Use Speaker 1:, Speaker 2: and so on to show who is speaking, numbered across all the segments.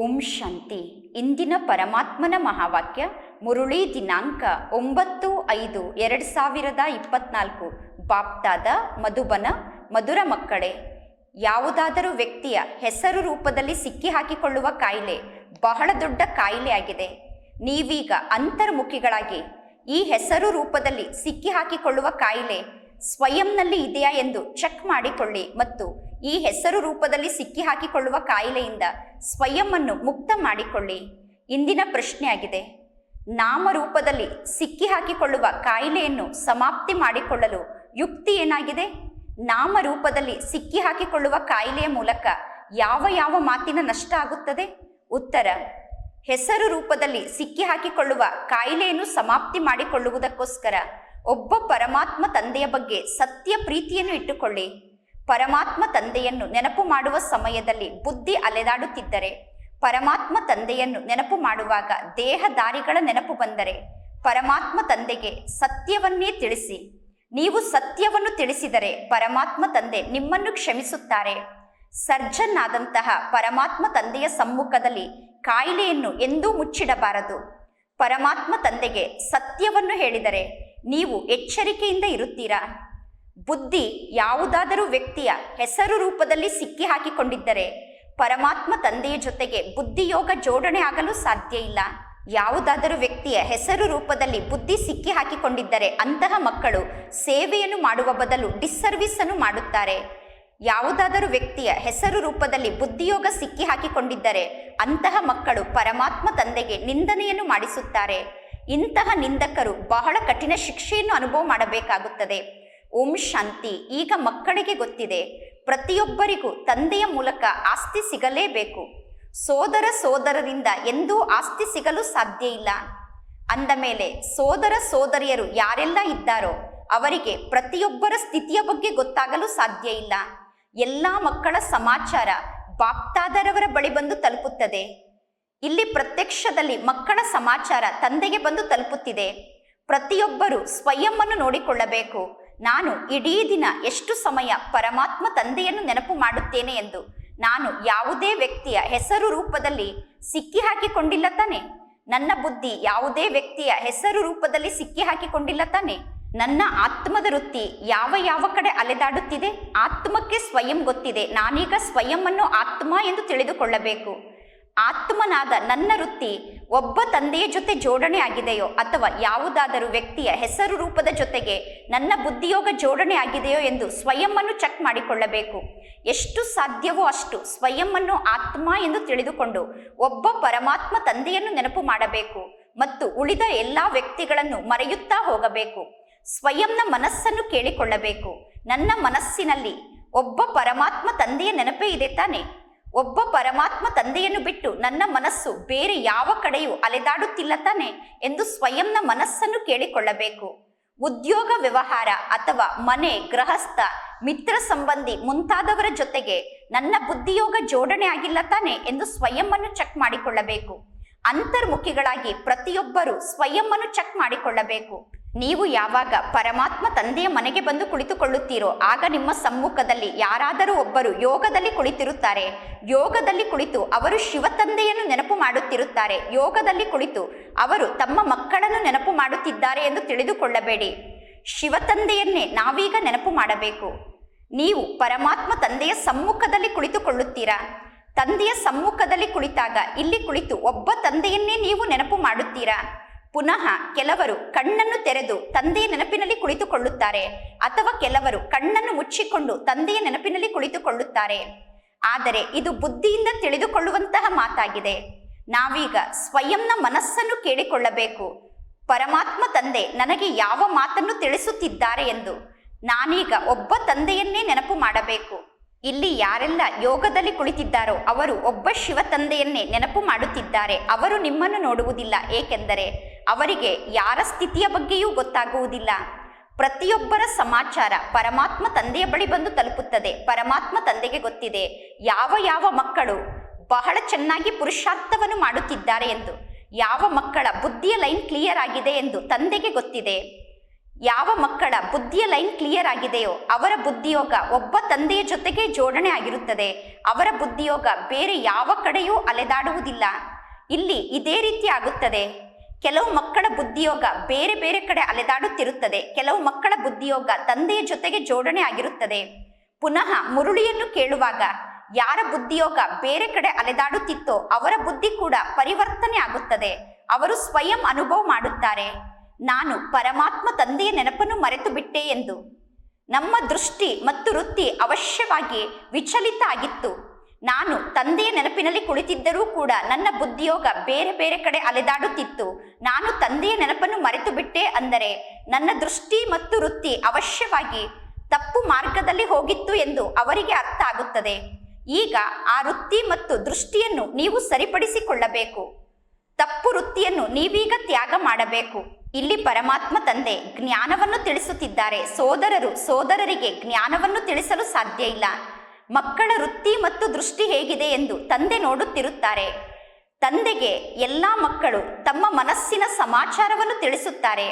Speaker 1: ಓಂ ಶಾಂತಿ. ಇಂದಿನ ಪರಮಾತ್ಮನ ಮಹಾವಾಕ್ಯ, ಮುರುಳಿ ದಿನಾಂಕ ಒಂಬತ್ತು ಐದು ಎರಡು ಸಾವಿರದ ಇಪ್ಪತ್ನಾಲ್ಕು. ಬಾಪ್ತಾದ ಮಧುಬನ, ಮಧುರ ಮಕ್ಕಳೇ, ಯಾವುದಾದರೂ ವ್ಯಕ್ತಿಯ ಹೆಸರು ರೂಪದಲ್ಲಿ ಸಿಕ್ಕಿ ಹಾಕಿಕೊಳ್ಳುವ ಕಾಯಿಲೆ ಬಹಳ ದೊಡ್ಡ ಕಾಯಿಲೆ ಆಗಿದೆ. ನೀವೀಗ ಅಂತರ್ಮುಖಿಗಳಾಗಿ ಈ ಹೆಸರು ರೂಪದಲ್ಲಿ ಸಿಕ್ಕಿ ಹಾಕಿಕೊಳ್ಳುವ ಕಾಯಿಲೆ ಸ್ವಯಂನಲ್ಲಿ ಇದೆಯಾ ಎಂದು ಚೆಕ್ ಮಾಡಿಕೊಳ್ಳಿ ಮತ್ತು ಈ ಹೆಸರು ರೂಪದಲ್ಲಿ ಸಿಕ್ಕಿ ಹಾಕಿಕೊಳ್ಳುವ ಕಾಯಿಲೆಯಿಂದ ಸ್ವಯಂವನ್ನು ಮುಕ್ತ ಮಾಡಿಕೊಳ್ಳಿ. ಇಂದಿನ ಪ್ರಶ್ನೆಯಾಗಿದೆ. ನಾಮರೂಪದಲ್ಲಿ ಸಿಕ್ಕಿ ಹಾಕಿಕೊಳ್ಳುವ ಕಾಯಿಲೆಯನ್ನು ಸಮಾಪ್ತಿ ಮಾಡಿಕೊಳ್ಳಲು ಯುಕ್ತಿ ಏನಾಗಿದೆ? ನಾಮರೂಪದಲ್ಲಿ ಸಿಕ್ಕಿ ಹಾಕಿಕೊಳ್ಳುವ ಕಾಯಿಲೆಯ ಮೂಲಕ ಯಾವ ಯಾವ ಮಾತಿನ ನಷ್ಟ ಆಗುತ್ತದೆ? ಉತ್ತರ, ಹೆಸರು ರೂಪದಲ್ಲಿ ಸಿಕ್ಕಿ ಹಾಕಿಕೊಳ್ಳುವ ಕಾಯಿಲೆಯನ್ನು ಸಮಾಪ್ತಿ ಮಾಡಿಕೊಳ್ಳುವುದಕ್ಕೋಸ್ಕರ ಒಬ್ಬ ಪರಮಾತ್ಮ ತಂದೆಯ ಬಗ್ಗೆ ಸತ್ಯ ಪ್ರೀತಿಯನ್ನು ಇಟ್ಟುಕೊಳ್ಳಿ. ಪರಮಾತ್ಮ ತಂದೆಯನ್ನು ನೆನಪು ಮಾಡುವ ಸಮಯದಲ್ಲಿ ಬುದ್ಧಿ ಅಲೆದಾಡುತ್ತಿದ್ದರೆ, ಪರಮಾತ್ಮ ತಂದೆಯನ್ನು ನೆನಪು ಮಾಡುವಾಗ ದೇಹದಾರಿಗಳ ನೆನಪು ಬಂದರೆ, ಪರಮಾತ್ಮ ತಂದೆಗೆ ಸತ್ಯವನ್ನೇ ತಿಳಿಸಿ. ನೀವು ಸತ್ಯವನ್ನು ತಿಳಿಸಿದರೆ ಪರಮಾತ್ಮ ತಂದೆ ನಿಮ್ಮನ್ನು ಕ್ಷಮಿಸುತ್ತಾರೆ. ಸರ್ಜನ್ ಆದಂತಹ ಪರಮಾತ್ಮ ತಂದೆಯ ಸಮ್ಮುಖದಲ್ಲಿ ಕಾಯಿಲೆಯನ್ನು ಎಂದೂ ಮುಚ್ಚಿಡಬಾರದು. ಪರಮಾತ್ಮ ತಂದೆಗೆ ಸತ್ಯವನ್ನು ಹೇಳಿದರೆ ನೀವು ಎಚ್ಚರಿಕೆಯಿಂದ ಇರುತ್ತೀರಾ? ಬುದ್ಧಿ ಯಾವುದಾದರೂ ವ್ಯಕ್ತಿಯ ಹೆಸರು ರೂಪದಲ್ಲಿ ಸಿಕ್ಕಿ ಹಾಕಿಕೊಂಡಿದ್ದರೆ ಪರಮಾತ್ಮ ತಂದೆಯ ಜೊತೆಗೆ ಬುದ್ಧಿಯೋಗ ಜೋಡಣೆ ಆಗಲು ಸಾಧ್ಯ ಇಲ್ಲ. ಯಾವುದಾದರೂ ವ್ಯಕ್ತಿಯ ಹೆಸರು ರೂಪದಲ್ಲಿ ಬುದ್ಧಿ ಸಿಕ್ಕಿ ಹಾಕಿಕೊಂಡಿದ್ದರೆ ಅಂತಹ ಮಕ್ಕಳು ಸೇವೆಯನ್ನು ಮಾಡುವ ಬದಲು ಡಿಸ್ಸರ್ವಿಸ್ ಅನ್ನು ಮಾಡುತ್ತಾರೆ. ಯಾವುದಾದರೂ ವ್ಯಕ್ತಿಯ ಹೆಸರು ರೂಪದಲ್ಲಿ ಬುದ್ಧಿಯೋಗ ಸಿಕ್ಕಿ ಹಾಕಿಕೊಂಡಿದ್ದರೆ ಅಂತಹ ಮಕ್ಕಳು ಪರಮಾತ್ಮ ತಂದೆಗೆ ನಿಂದನೆಯನ್ನು ಮಾಡಿಸುತ್ತಾರೆ. ಇಂತಹ ನಿಂದಕರು ಬಹಳ ಕಠಿಣ ಶಿಕ್ಷೆಯನ್ನು ಅನುಭವ ಮಾಡಬೇಕಾಗುತ್ತದೆ. ಓಂ ಶಾಂತಿ. ಈಗ ಮಕ್ಕಳಿಗೆ ಗೊತ್ತಿದೆ, ಪ್ರತಿಯೊಬ್ಬರಿಗೂ ತಂದೆಯ ಮೂಲಕ ಆಸ್ತಿ ಸಿಗಲೇಬೇಕು. ಸೋದರ ಸೋದರರಿಂದ ಎಂದೂ ಆಸ್ತಿ ಸಿಗಲು ಸಾಧ್ಯ ಇಲ್ಲ. ಅಂದ ಮೇಲೆ ಸೋದರ ಸೋದರಿಯರು ಯಾರೆಲ್ಲ ಇದ್ದಾರೋ ಅವರಿಗೆ ಪ್ರತಿಯೊಬ್ಬರ ಸ್ಥಿತಿಯ ಬಗ್ಗೆ ಗೊತ್ತಾಗಲು ಸಾಧ್ಯ ಇಲ್ಲ. ಎಲ್ಲ ಮಕ್ಕಳ ಸಮಾಚಾರ ಬಾಪ್ತಾದರವರ ಬಳಿ ಬಂದು ತಲುಪುತ್ತದೆ. ಇಲ್ಲಿ ಪ್ರತ್ಯಕ್ಷದಲ್ಲಿ ಮಕ್ಕಳ ಸಮಾಚಾರ ತಂದೆಗೆ ಬಂದು ತಲುಪುತ್ತಿದೆ. ಪ್ರತಿಯೊಬ್ಬರು ಸ್ವಯಂವನ್ನು ನೋಡಿಕೊಳ್ಳಬೇಕು. ನಾನು ಇಡೀ ದಿನ ಎಷ್ಟು ಸಮಯ ಪರಮಾತ್ಮ ತಂದೆಯನ್ನು ನೆನಪು ಮಾಡುತ್ತೇನೆ ಎಂದು ನಾನು ಯಾವುದೇ ವ್ಯಕ್ತಿಯ ಹೆಸರು ರೂಪದಲ್ಲಿ ಸಿಕ್ಕಿ ಹಾಕಿಕೊಂಡಿಲ್ಲ ತಾನೆ? ನನ್ನ ಬುದ್ಧಿ ಯಾವುದೇ ವ್ಯಕ್ತಿಯ ಹೆಸರು ರೂಪದಲ್ಲಿ ಸಿಕ್ಕಿ ಹಾಕಿಕೊಂಡಿಲ್ಲ ತಾನೆ? ನನ್ನ ಆತ್ಮದ ವೃತ್ತಿ ಯಾವ ಯಾವ ಕಡೆ ಅಲೆದಾಡುತ್ತಿದೆ? ಆತ್ಮಕ್ಕೆ ಸ್ವಯಂ ಗೊತ್ತಿದೆ. ನಾನೀಗ ಸ್ವಯಂ ಅನ್ನು ಆತ್ಮ ಎಂದು ತಿಳಿದುಕೊಳ್ಳಬೇಕು. ಆತ್ಮನಾದ ನನ್ನ ವೃತ್ತಿ ಒಬ್ಬ ತಂದೆಯ ಜೊತೆ ಜೋಡಣೆ ಆಗಿದೆಯೋ ಅಥವಾ ಯಾವುದಾದರೂ ವ್ಯಕ್ತಿಯ ಹೆಸರು ರೂಪದ ಜೊತೆಗೆ ನನ್ನ ಬುದ್ಧಿಯೋಗ ಜೋಡಣೆ ಆಗಿದೆಯೋ ಎಂದು ಸ್ವಯಂವನ್ನು ಚೆಕ್ ಮಾಡಿಕೊಳ್ಳಬೇಕು. ಎಷ್ಟು ಸಾಧ್ಯವೋ ಅಷ್ಟು ಸ್ವಯಂವನ್ನು ಆತ್ಮ ಎಂದು ತಿಳಿದುಕೊಂಡು ಒಬ್ಬ ಪರಮಾತ್ಮ ತಂದೆಯನ್ನು ನೆನಪು ಮಾಡಬೇಕು ಮತ್ತು ಉಳಿದ ಎಲ್ಲ ವ್ಯಕ್ತಿಗಳನ್ನು ಮರೆಯುತ್ತಾ ಹೋಗಬೇಕು. ಸ್ವಯಂನ ಮನಸ್ಸನ್ನು ಕೇಳಿಕೊಳ್ಳಬೇಕು. ನನ್ನ ಮನಸ್ಸಿನಲ್ಲಿ ಒಬ್ಬ ಪರಮಾತ್ಮ ತಂದೆಯ ನೆನಪೇ ಇದೆ ತಾನೆ? ಒಬ್ಬ ಪರಮಾತ್ಮ ತಂದೆಯನ್ನು ಬಿಟ್ಟು ನನ್ನ ಮನಸ್ಸು ಬೇರೆ ಯಾವ ಕಡೆಯೂ ಅಲೆದಾಡುತ್ತಿಲ್ಲ ತಾನೆ ಎಂದು ಸ್ವಯಂನ ಮನಸ್ಸನ್ನು ಕೇಳಿಕೊಳ್ಳಬೇಕು. ಉದ್ಯೋಗ ವ್ಯವಹಾರ ಅಥವಾ ಮನೆ, ಗೃಹಸ್ಥ, ಮಿತ್ರ ಸಂಬಂಧಿ ಮುಂತಾದವರ ಜೊತೆಗೆ ನನ್ನ ಬುದ್ಧಿಯೋಗ ಜೋಡಣೆ ಆಗಿಲ್ಲ ತಾನೆ ಎಂದು ಸ್ವಯಂವನ್ನು ಚೆಕ್ ಮಾಡಿಕೊಳ್ಳಬೇಕು. ಅಂತರ್ಮುಖಿಗಳಾಗಿ ಪ್ರತಿಯೊಬ್ಬರು ಸ್ವಯಂವನ್ನು ಚೆಕ್ ಮಾಡಿಕೊಳ್ಳಬೇಕು. ನೀವು ಯಾವಾಗ ಪರಮಾತ್ಮ ತಂದೆಯ ಮನೆಗೆ ಬಂದು ಕುಳಿತುಕೊಳ್ಳುತ್ತೀರೋ, ಆಗ ನಿಮ್ಮ ಸಮ್ಮುಖದಲ್ಲಿ ಯಾರಾದರೂ ಒಬ್ಬರು ಯೋಗದಲ್ಲಿ ಕುಳಿತಿರುತ್ತಾರೆ. ಯೋಗದಲ್ಲಿ ಕುಳಿತು ಅವರು ಶಿವ ತಂದೆಯನ್ನು ನೆನಪು ಮಾಡುತ್ತಿರುತ್ತಾರೆ. ಯೋಗದಲ್ಲಿ ಕುಳಿತು ಅವರು ತಮ್ಮ ಮಕ್ಕಳನ್ನು ನೆನಪು ಮಾಡುತ್ತಿದ್ದಾರೆ ಎಂದು ತಿಳಿದುಕೊಳ್ಳಬೇಡಿ. ಶಿವ ತಂದೆಯನ್ನೇ ನಾವೀಗ ನೆನಪು ಮಾಡಬೇಕು. ನೀವು ಪರಮಾತ್ಮ ತಂದೆಯ ಸಮ್ಮುಖದಲ್ಲಿ ಕುಳಿತುಕೊಳ್ಳುತ್ತೀರಾ? ತಂದೆಯ ಸಮ್ಮುಖದಲ್ಲಿ ಕುಳಿತಾಗ ಇಲ್ಲಿ ಕುಳಿತು ಒಬ್ಬ ತಂದೆಯನ್ನೇ ನೀವು ನೆನಪು ಮಾಡುತ್ತೀರಾ? ಪುನಃ ಕೆಲವರು ಕಣ್ಣನ್ನು ತೆರೆದು ತಂದೆಯ ನೆನಪಿನಲ್ಲಿ ಕುಳಿತುಕೊಳ್ಳುತ್ತಾರೆ, ಅಥವಾ ಕೆಲವರು ಕಣ್ಣನ್ನು ಮುಚ್ಚಿಕೊಂಡು ತಂದೆಯ ನೆನಪಿನಲ್ಲಿ ಕುಳಿತುಕೊಳ್ಳುತ್ತಾರೆ. ಆದರೆ ಇದು ಬುದ್ಧಿಯಿಂದ ತಿಳಿದುಕೊಳ್ಳುವಂತಹ ಮಾತಾಗಿದೆ. ನಾವೀಗ ಸ್ವಯಂನ ಮನಸ್ಸನ್ನು ಕೇಳಿಕೊಳ್ಳಬೇಕು. ಪರಮಾತ್ಮ ತಂದೆ ನನಗೆ ಯಾವ ಮಾತನ್ನು ತಿಳಿಸುತ್ತಿದ್ದಾರೆ ಎಂದು ನಾನೀಗ ಒಬ್ಬ ತಂದೆಯನ್ನೇ ನೆನಪು ಮಾಡಬೇಕು. ಇಲ್ಲಿ ಯಾರೆಲ್ಲ ಯೋಗದಲ್ಲಿ ಕುಳಿತಿದ್ದಾರೋ ಅವರು ಒಬ್ಬ ಶಿವ ತಂದೆಯನ್ನೇ ನೆನಪು ಮಾಡುತ್ತಿದ್ದಾರೆ. ಅವರು ನಿಮ್ಮನ್ನು ನೋಡುವುದಿಲ್ಲ, ಏಕೆಂದರೆ ಅವರಿಗೆ ಯಾರ ಸ್ಥಿತಿಯ ಬಗ್ಗೆಯೂ ಗೊತ್ತಾಗುವುದಿಲ್ಲ. ಪ್ರತಿಯೊಬ್ಬರ ಸಮಾಚಾರ ಪರಮಾತ್ಮ ತಂದೆಯ ಬಳಿ ಬಂದು ತಲುಪುತ್ತದೆ. ಪರಮಾತ್ಮ ತಂದೆಗೆ ಗೊತ್ತಿದೆ, ಯಾವ ಯಾವ ಮಕ್ಕಳು ಬಹಳ ಚೆನ್ನಾಗಿ ಪುರುಷಾರ್ಥವನ್ನು ಮಾಡುತ್ತಿದ್ದಾರೆ ಎಂದು, ಯಾವ ಮಕ್ಕಳ ಬುದ್ಧಿಯ ಲೈನ್ ಕ್ಲಿಯರ್ ಆಗಿದೆ ಎಂದು ತಂದೆಗೆ ಗೊತ್ತಿದೆ. ಯಾವ ಮಕ್ಕಳ ಬುದ್ಧಿಯ ಲೈನ್ ಕ್ಲಿಯರ್ ಆಗಿದೆಯೋ ಅವರ ಬುದ್ಧಿಯೋಗ ಒಬ್ಬ ತಂದೆಯ ಜೊತೆಗೆ ಜೋಡಣೆ ಆಗಿರುತ್ತದೆ. ಅವರ ಬುದ್ಧಿಯೋಗ ಬೇರೆ ಯಾವ ಕಡೆಯೂ ಅಲೆದಾಡುವುದಿಲ್ಲ. ಇಲ್ಲಿ ಇದೇ ರೀತಿ ಆಗುತ್ತದೆ. ಕೆಲವು ಮಕ್ಕಳ ಬುದ್ಧಿಯೋಗ ಬೇರೆ ಬೇರೆ ಕಡೆ ಅಲೆದಾಡುತ್ತಿರುತ್ತದೆ. ಕೆಲವು ಮಕ್ಕಳ ಬುದ್ಧಿಯೋಗ ತಂದೆಯ ಜೊತೆಗೆ ಜೋಡಣೆ ಆಗಿರುತ್ತದೆ. ಪುನಃ ಮುರುಳಿಯನ್ನು ಕೇಳುವಾಗ, ಯಾರ ಬುದ್ಧಿಯೋಗ ಬೇರೆ ಕಡೆ ಅಲೆದಾಡುತ್ತಿತ್ತೋ ಅವರ ಬುದ್ಧಿ ಕೂಡ ಪರಿವರ್ತನೆ ಆಗುತ್ತದೆ. ಅವರು ಸ್ವಯಂ ಅನುಭವ ಮಾಡುತ್ತಾರೆ. ನಾನು ಪರಮಾತ್ಮ ತಂದೆಯ ನೆನಪನ್ನು ಮರೆತು ಬಿಟ್ಟೆ ಎಂದು. ನಮ್ಮ ದೃಷ್ಟಿ ಮತ್ತು ವೃತ್ತಿ ಅವಶ್ಯವಾಗಿ ವಿಚಲಿತ ಆಗಿತ್ತು. ನಾನು ತಂದೆಯ ನೆನಪಿನಲ್ಲಿ ಕುಳಿತಿದ್ದರೂ ಕೂಡ ನನ್ನ ಬುದ್ಧಿಯೋಗ ಬೇರೆ ಬೇರೆ ಕಡೆ ಅಲೆದಾಡುತ್ತಿತ್ತು. ನಾನು ತಂದೆಯ ನೆನಪನ್ನು ಮರೆತು ಬಿಟ್ಟೆ ಅಂದರೆ ನನ್ನ ದೃಷ್ಟಿ ಮತ್ತು ವೃತ್ತಿ ಅವಶ್ಯವಾಗಿ ತಪ್ಪು ಮಾರ್ಗದಲ್ಲಿ ಹೋಗಿತ್ತು ಎಂದು ಅವರಿಗೆ ಅರ್ಥ ಆಗುತ್ತದೆ. ಈಗ ಆ ವೃತ್ತಿ ಮತ್ತು ದೃಷ್ಟಿಯನ್ನು ನೀವು ಸರಿಪಡಿಸಿಕೊಳ್ಳಬೇಕು. ತಪ್ಪು ವೃತ್ತಿಯನ್ನು ನೀವೀಗ ತ್ಯಾಗ ಮಾಡಬೇಕು. ಇಲ್ಲಿ ಪರಮಾತ್ಮ ತಂದೆ ಜ್ಞಾನವನ್ನು ತಿಳಿಸುತ್ತಿದ್ದಾರೆ. ಸೋದರರು, ಸೋದರರಿಗೆ ಜ್ಞಾನವನ್ನು ತಿಳಿಸಲು ಸಾಧ್ಯ ಇಲ್ಲ. ಮಕ್ಕಳ ವೃತ್ತಿ ಮತ್ತು ದೃಷ್ಟಿ ಹೇಗಿದೆ ಎಂದು ತಂದೆ ನೋಡುತ್ತಿರುತ್ತಾರೆ. ತಂದೆಗೆ ಎಲ್ಲ ಮಕ್ಕಳು ತಮ್ಮ ಮನಸ್ಸಿನ ಸಮಾಚಾರವನ್ನು ತಿಳಿಸುತ್ತಾರೆ.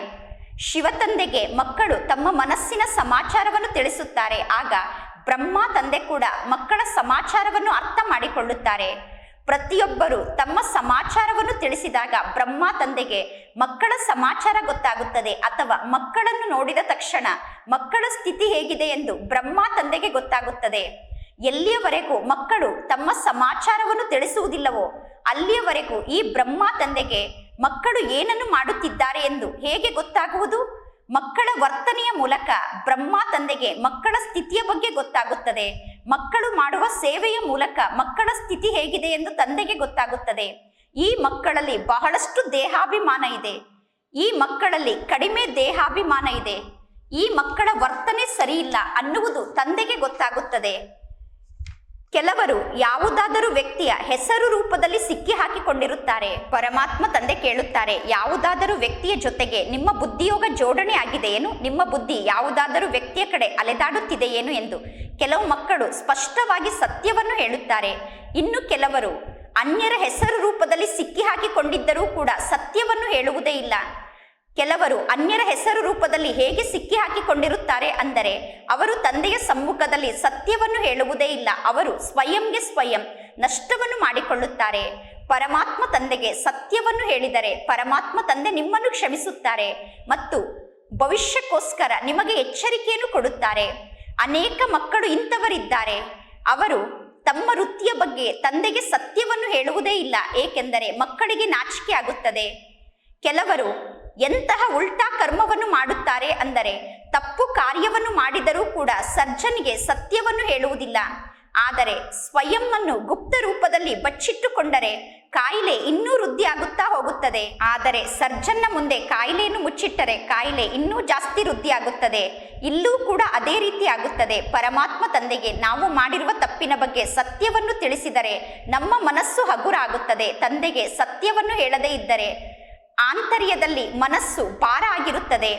Speaker 1: ಶಿವ ತಂದೆಗೆ ಮಕ್ಕಳು ತಮ್ಮ ಮನಸ್ಸಿನ ಸಮಾಚಾರವನ್ನು ತಿಳಿಸುತ್ತಾರೆ. ಆಗ ಬ್ರಹ್ಮ ತಂದೆ ಕೂಡ ಮಕ್ಕಳ ಸಮಾಚಾರವನ್ನು ಅರ್ಥ ಮಾಡಿಕೊಳ್ಳುತ್ತಾರೆ. ಪ್ರತಿಯೊಬ್ಬರು ತಮ್ಮ ಸಮಾಚಾರವನ್ನು ತಿಳಿಸಿದಾಗ ಬ್ರಹ್ಮ ತಂದೆಗೆ ಮಕ್ಕಳ ಸಮಾಚಾರ ಗೊತ್ತಾಗುತ್ತದೆ ಅಥವಾ ಮಕ್ಕಳನ್ನು ನೋಡಿದ ತಕ್ಷಣ ಮಕ್ಕಳ ಸ್ಥಿತಿ ಹೇಗಿದೆ ಎಂದು ಬ್ರಹ್ಮ ತಂದೆಗೆ ಗೊತ್ತಾಗುತ್ತದೆ. ಎಲ್ಲಿಯವರೆಗೂ ಮಕ್ಕಳು ತಮ್ಮ ಸಮಾಚಾರವನ್ನು ತಿಳಿಸುವುದಿಲ್ಲವೋ ಅಲ್ಲಿಯವರೆಗೂ ಈ ಬ್ರಹ್ಮ ತಂದೆಗೆ ಮಕ್ಕಳು ಏನನ್ನು ಮಾಡುತ್ತಿದ್ದಾರೆ ಎಂದು ಹೇಗೆ ಗೊತ್ತಾಗುವುದು? ಮಕ್ಕಳ ವರ್ತನೆಯ ಮೂಲಕ ಬ್ರಹ್ಮ ತಂದೆಗೆ ಮಕ್ಕಳ ಸ್ಥಿತಿಯ ಬಗ್ಗೆ ಗೊತ್ತಾಗುತ್ತದೆ. ಮಕ್ಕಳು ಮಾಡುವ ಸೇವೆಯ ಮೂಲಕ ಮಕ್ಕಳ ಸ್ಥಿತಿ ಹೇಗಿದೆ ಎಂದು ತಂದೆಗೆ ಗೊತ್ತಾಗುತ್ತದೆ. ಈ ಮಕ್ಕಳಲ್ಲಿ ಬಹಳಷ್ಟು ದೇಹಾಭಿಮಾನ ಇದೆ. ಈ ಮಕ್ಕಳಲ್ಲಿ ಕಡಿಮೆ ದೇಹಾಭಿಮಾನ ಇದೆ. ಈ ಮಕ್ಕಳ ವರ್ತನೆ ಸರಿಯಿಲ್ಲ ಅನ್ನುವುದು ತಂದೆಗೆ ಗೊತ್ತಾಗುತ್ತದೆ. ಕೆಲವರು ಯಾವುದಾದರೂ ವ್ಯಕ್ತಿಯ ಹೆಸರು ರೂಪದಲ್ಲಿ ಸಿಕ್ಕಿ ಹಾಕಿಕೊಂಡಿರುತ್ತಾರೆ. ಪರಮಾತ್ಮ ತಂದೆ ಕೇಳುತ್ತಾರೆ, ಯಾವುದಾದರೂ ವ್ಯಕ್ತಿಯ ಜೊತೆಗೆ ನಿಮ್ಮ ಬುದ್ಧಿಯೋಗ ಜೋಡಣೆ ಆಗಿದೆಯೇನು ನಿಮ್ಮ ಬುದ್ಧಿ ಯಾವುದಾದರೂ ವ್ಯಕ್ತಿಯ ಕಡೆ ಅಲೆದಾಡುತ್ತಿದೆಯೇನು? ಎಂದು. ಕೆಲವು ಮಕ್ಕಳು ಸ್ಪಷ್ಟವಾಗಿ ಸತ್ಯವನ್ನು ಹೇಳುತ್ತಾರೆ. ಇನ್ನು ಕೆಲವರು ಅನ್ಯರ ಹೆಸರು ರೂಪದಲ್ಲಿ ಸಿಕ್ಕಿ ಹಾಕಿಕೊಂಡಿದ್ದರೂ ಕೂಡ ಸತ್ಯವನ್ನು ಹೇಳುವುದೇ ಇಲ್ಲ. ಕೆಲವರು ಅನ್ಯರ ಹೆಸರು ರೂಪದಲ್ಲಿ ಹೇಗೆ ಸಿಕ್ಕಿ ಹಾಕಿಕೊಂಡಿರುತ್ತಾರೆ ಅಂದರೆ, ಅವರು ತಂದೆಯ ಸಮ್ಮುಖದಲ್ಲಿ ಸತ್ಯವನ್ನು ಹೇಳುವುದೇ ಇಲ್ಲ. ಅವರು ಸ್ವಯಂಗೆ ಸ್ವಯಂ ನಷ್ಟವನ್ನು ಮಾಡಿಕೊಳ್ಳುತ್ತಾರೆ. ಪರಮಾತ್ಮ ತಂದೆಗೆ ಸತ್ಯವನ್ನು ಹೇಳಿದರೆ ಪರಮಾತ್ಮ ತಂದೆ ನಿಮ್ಮನ್ನು ಕ್ಷಮಿಸುತ್ತಾರೆ ಮತ್ತು ಭವಿಷ್ಯಕ್ಕೋಸ್ಕರ ನಿಮಗೆ ಎಚ್ಚರಿಕೆಯನ್ನು ಕೊಡುತ್ತಾರೆ. ಅನೇಕ ಮಕ್ಕಳು ಇಂಥವರಿದ್ದಾರೆ. ಅವರು ತಮ್ಮ ವೃತ್ತಿಯ ಬಗ್ಗೆ ತಂದೆಗೆ ಸತ್ಯವನ್ನು ಹೇಳುವುದೇ ಇಲ್ಲ, ಏಕೆಂದರೆ ಮಕ್ಕಳಿಗೆ ನಾಚಿಕೆ ಆಗುತ್ತದೆ. ಕೆಲವರು ಎಂತಹ ಉಲ್ಟಾ ಕರ್ಮವನ್ನು ಮಾಡುತ್ತಾರೆ ಅಂದರೆ ತಪ್ಪು ಕಾರ್ಯವನ್ನು ಮಾಡಿದರೂ ಕೂಡ ಸರ್ಜನ್ಗೆ ಸತ್ಯವನ್ನು ಹೇಳುವುದಿಲ್ಲ. ಆದರೆ ಸ್ವಯಂ ಅನ್ನು ಗುಪ್ತ ರೂಪದಲ್ಲಿ ಬಚ್ಚಿಟ್ಟುಕೊಂಡರೆ ಕಾಯಿಲೆ ಇನ್ನೂ ವೃದ್ಧಿ ಆಗುತ್ತಾ ಹೋಗುತ್ತದೆ. ಆದರೆ ಸರ್ಜನ್ನ ಮುಂದೆ ಕಾಯಿಲೆಯನ್ನು ಮುಚ್ಚಿಟ್ಟರೆ ಕಾಯಿಲೆ ಇನ್ನೂ ಜಾಸ್ತಿ ವೃದ್ಧಿ ಆಗುತ್ತದೆ. ಇಲ್ಲೂ ಕೂಡ ಅದೇ ರೀತಿ ಆಗುತ್ತದೆ. ಪರಮಾತ್ಮ ತಂದೆಗೆ ನಾವು ಮಾಡಿರುವ ತಪ್ಪಿನ ಬಗ್ಗೆ ಸತ್ಯವನ್ನು ತಿಳಿಸಿದರೆ ನಮ್ಮ ಮನಸ್ಸು ಹಗುರ ಆಗುತ್ತದೆ ತಂದೆಗೆ ಸತ್ಯವನ್ನು ಹೇಳದೇ ಇದ್ದರೆ ಆಂತರ್ಯದಲ್ಲಿ ಮನಸ್ಸು ಭಾರ ಆಗಿರುತ್ತದೆ.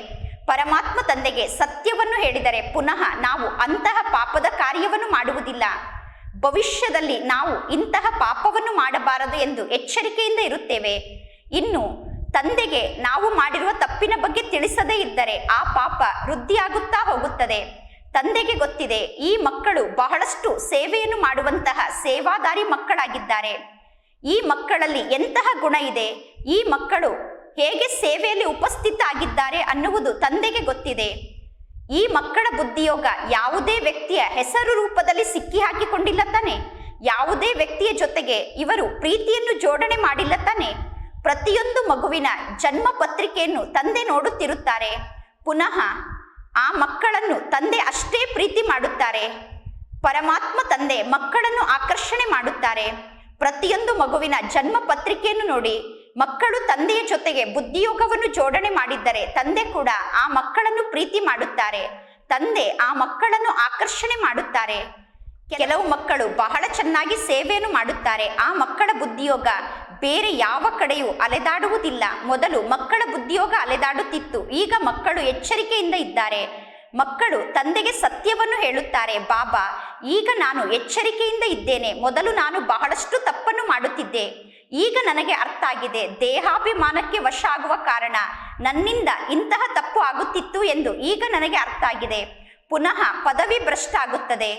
Speaker 1: ಪರಮಾತ್ಮ ತಂದೆಗೆ ಸತ್ಯವನ್ನು ಹೇಳಿದರೆ ಪುನಃ ನಾವು ಅಂತಹ ಪಾಪದ ಕಾರ್ಯವನ್ನು ಮಾಡುವುದಿಲ್ಲ. ಭವಿಷ್ಯದಲ್ಲಿ ನಾವು ಇಂತಹ ಪಾಪವನ್ನು ಮಾಡಬಾರದು ಎಂದು ಎಚ್ಚರಿಕೆಯಿಂದ ಇರುತ್ತೇವೆ. ಇನ್ನು ತಂದೆಗೆ ನಾವು ಮಾಡಿರುವ ತಪ್ಪಿನ ಬಗ್ಗೆ ತಿಳಿಸದೇ ಇದ್ದರೆ ಆ ಪಾಪ ವೃದ್ಧಿಯಾಗುತ್ತಾ ಹೋಗುತ್ತದೆ. ತಂದೆಗೆ ಗೊತ್ತಿದೆ, ಈ ಮಕ್ಕಳು ಬಹಳಷ್ಟು ಸೇವೆಯನ್ನು ಮಾಡುವಂತಹ ಸೇವಾದಾರಿ ಮಕ್ಕಳಾಗಿದ್ದಾರೆ. ಈ ಮಕ್ಕಳಲ್ಲಿ ಎಂತಹ ಗುಣ ಇದೆ, ಈ ಮಕ್ಕಳು ಹೇಗೆ ಸೇವೆಯಲ್ಲಿ ಉಪಸ್ಥಿತ ಆಗಿದ್ದಾರೆ ಅನ್ನುವುದು ತಂದೆಗೆ ಗೊತ್ತಿದೆ. ಈ ಮಕ್ಕಳ ಬುದ್ಧಿಯೋಗ ಯಾವುದೇ ವ್ಯಕ್ತಿಯ ಹೆಸರು ರೂಪದಲ್ಲಿ ಸಿಕ್ಕಿ ಹಾಕಿಕೊಂಡಿಲ್ಲ ತಾನೆ. ಯಾವುದೇ ವ್ಯಕ್ತಿಯ ಜೊತೆಗೆ ಇವರು ಪ್ರೀತಿಯನ್ನು ಜೋಡಣೆ ಮಾಡಿಲ್ಲ ತಾನೆ. ಪ್ರತಿಯೊಂದು ಮಗುವಿನ ಜನ್ಮ ಪತ್ರಿಕೆಯನ್ನು ತಂದೆ ನೋಡುತ್ತಿರುತ್ತಾರೆ. ಪುನಃ ಆ ಮಕ್ಕಳನ್ನು ತಂದೆ ಅಷ್ಟೇ ಪ್ರೀತಿ ಮಾಡುತ್ತಾರೆ. ಪರಮಾತ್ಮ ತಂದೆ ಮಕ್ಕಳನ್ನು ಆಕರ್ಷಣೆ ಮಾಡುತ್ತಾರೆ. ಪ್ರತಿಯೊಂದು ಮಗುವಿನ ಜನ್ಮ ಪತ್ರಿಕೆಯನ್ನು ನೋಡಿ ಮಕ್ಕಳು ತಂದೆಯ ಜೊತೆಗೆ ಬುದ್ಧಿಯೋಗವನ್ನು ಜೋಡಣೆ ಮಾಡಿದ್ದರೆ ತಂದೆ ಕೂಡ ಆ ಮಕ್ಕಳನ್ನು ಪ್ರೀತಿ ಮಾಡುತ್ತಾರೆ. ತಂದೆ ಆ ಮಕ್ಕಳನ್ನು ಆಕರ್ಷಣೆ ಮಾಡುತ್ತಾರೆ. ಕೆಲವು ಮಕ್ಕಳು ಬಹಳ ಚೆನ್ನಾಗಿ ಸೇವೆಯನ್ನು ಮಾಡುತ್ತಾರೆ. ಆ ಮಕ್ಕಳ ಬುದ್ಧಿಯೋಗ ಬೇರೆ ಯಾವ ಕಡೆಯೂ ಅಲೆದಾಡುವುದಿಲ್ಲ. ಮೊದಲು ಮಕ್ಕಳ ಬುದ್ಧಿಯೋಗ ಅಲೆದಾಡುತ್ತಿತ್ತು. ಈಗ ಮಕ್ಕಳು ಎಚ್ಚರಿಕೆಯಿಂದ ಇದ್ದಾರೆ. ಮಕ್ಕಳು ತಂದೆಗೆ ಸತ್ಯವನ್ನು ಹೇಳುತ್ತಾರೆ, ಬಾಬಾ, ಈಗ ನಾನು ಎಚ್ಚರಿಕೆಯಿಂದ ಇದ್ದೇನೆ. ಮೊದಲು ನಾನು ಬಹಳಷ್ಟು ತಪ್ಪನ್ನು ಮಾಡುತ್ತಿದ್ದೆ. ಈಗ ನನಗೆ ಅರ್ಥ ಆಗಿದೆ. ದೇಹಾಭಿಮಾನಕ್ಕೆ ವಶ ಆಗುವ ಕಾರಣ ನನ್ನಿಂದ ಇಂತಹ ತಪ್ಪು ಆಗುತ್ತಿತ್ತು ಎಂದು ಈಗ ನನಗೆ ಅರ್ಥ ಆಗಿದೆ. ಪುನಃ ಪದವಿ ಭ್ರಷ್ಟ ಆಗುತ್ತದೆ